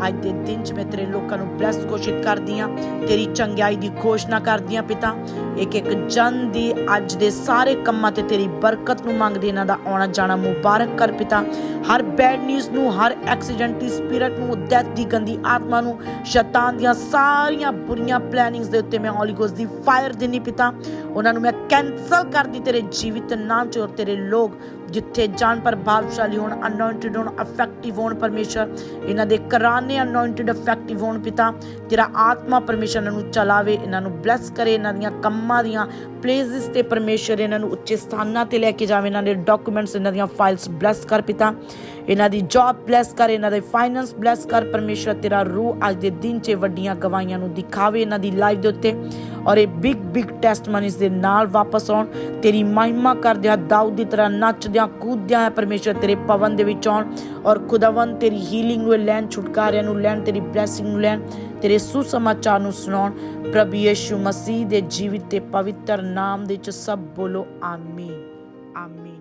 ਅੱਜ ਦੇ ਦਿਨ 'ਚ ਮੈਂ ਤੇਰੇ ਲੋਕਾਂ ਨੂੰ ਬਲੈਸ ਘੋਸ਼ਿਤ ਕਰਦੀ ਹਾਂ। ਤੇਰੀ ਚੰਗਿਆਈ ਦੀ ਘੋਸ਼ਣਾ ਕਰਦੀ ਹਾਂ ਪਿਤਾ। ਇੱਕ ਇੱਕ ਜਨ ਦੀ ਅੱਜ ਦੇ ਸਾਰੇ ਕੰਮਾਂ ਤੇ ਤੇਰੀ ਬਰਕਤ ਨੂੰ ਮੰਗਦੇ ਇਹਨਾਂ ਦਾ ਆਉਣਾ ਜਾਣਾ ਮੁਬਾਰਕ ਕਰ ਪਿਤਾ। ਹਰ ਬੈਡ ਨਿਊਜ਼ ਨੂੰ, ਹਰ ਐਕਸੀਡੈਂਟਲੀ ਸਪਿਰਿਟ ਨੂੰ ਡੈਥ ਦੀ ਗੰਦੀ ਆਤਮਾ ਨੂੰ, ਸ਼ੈਤਾਨ ਦੀਆਂ ਸਾਰੀਆਂ ਬੁਰੀਆਂ ਪਲੈਨਿੰਗਸ ਦੇ ਉੱਤੇ ਮੈਂ ਹੋਲੀ ਗੋਸਟ ਦੀ ਫਾਇਰ ਦੇਣੀ ਪਿਤਾ। ਉਹਨਾਂ ਨੂੰ ਮੈਂ ਕੈਨਸਲ ਕਰਦੀ ਤੇਰੇ ਜੀਵਿਤ ਨਾਮ 'ਚ ਔਰ ਤੇਰੇ ਲੋਕ ਜਿੱਥੇ ਜਾਣ ਪ੍ਰਭਾਵਸ਼ਾਲੀ ਹੋਣ ਅਨੋਇੰਟਡ ਹੋਣ ਅਫੈਕਟਿਵ ਹੋਣ ਪਰਮੇਸ਼ਰ। ਇਹਨਾਂ ਦੇ ਕਰਾਨੇ ਅਨੋਇੰਟਡ ਅਫੈਕਟਿਵ ਹੋਣ ਪਿਤਾ। ਤੇਰਾ ਆਤਮਾ ਪਰਮੇਸ਼ਰ ਇਹਨਾਂ ਨੂੰ ਚਲਾਵੇ, ਇਹਨਾਂ ਨੂੰ ਬਲੈਸ ਕਰੇ, ਇਹਨਾਂ ਦੀਆਂ ਕੰਮਾਂ ਦੀਆਂ ਪਲੇਸਿਸ ਤੇ ਪਰਮੇਸ਼ਰ ਇਹਨਾਂ ਨੂੰ ਉੱਚੇ ਸਥਾਨਾਂ ਤੇ ਲੈ ਕੇ ਜਾਵੇ। ਇਹਨਾਂ ਦੇ ਡਾਕੂਮੈਂਟਸ ਇਹਨਾਂ ਦੀਆਂ ਫਾਈਲਸ ਬਲੈਸ ਕਰ ਪਿਤਾ। ਇਹਨਾਂ ਦੀ ਜੌਬ ਬਲੈਸ ਕਰ, ਇਹਨਾਂ ਦੇ ਫਾਈਨੈਂਸ ਬਲੈਸ ਕਰ ਪਰਮੇਸ਼ਰ ਤੇਰਾ ਰੂਹ ਅੱਜ ਦੇ ਦਿਨ 'ਚ ਵੱਡੀਆਂ ਗਵਾਹੀਆਂ ਨੂੰ ਦਿਖਾਵੇ ਇਹਨਾਂ ਦੀ ਲਾਈਫ ਦੇ ਉੱਤੇ ਔਰ ਇਹ ਬਿਗ ਬਿਗ ਟੈਸਟਮਨੀਜ਼ ਦੇ ਨਾਲ ਵਾਪਸ ਆਉਣ। ਤੇਰੀ ਮਹਿਮਾ ਕਰਦਿਆਂ, ਦਾਊਦ ਦੀ ਤਰ੍ਹਾਂ ਨੱਚਦਿਆਂ, ਕੂਦਦਿਆਂ ਹੈ ਪਰਮੇਸ਼ਰ ਤੇਰੇ ਪਵਨ ਦੇ ਵਿੱਚ ਆਉਣ ਔਰ ਖੁਦਾਵੰਦ ਤੇਰੀ ਹੀਲਿੰਗ ਨੂੰ ਲੈਣ, ਛੁਟਕਾਰਿਆਂ ਨੂੰ ਲੈਣ, ਤੇਰੀ ਬਲੇਸਿੰਗ ਨੂੰ ਲੈਣ, ਤੇਰੇ ਸੁਸਮਾਚਾਰ ਨੂੰ ਸੁਣਾਉਣ। ਪ੍ਰਭੂ ਯਿਸੂ ਮਸੀਹ ਦੇ ਜੀਵਿਤ ਤੇ ਪਵਿੱਤਰ ਨਾਮ ਦੇ ਵਿੱਚ ਸਭ ਬੋਲੋ, ਆਮੀਨ ਆਮੀਨ।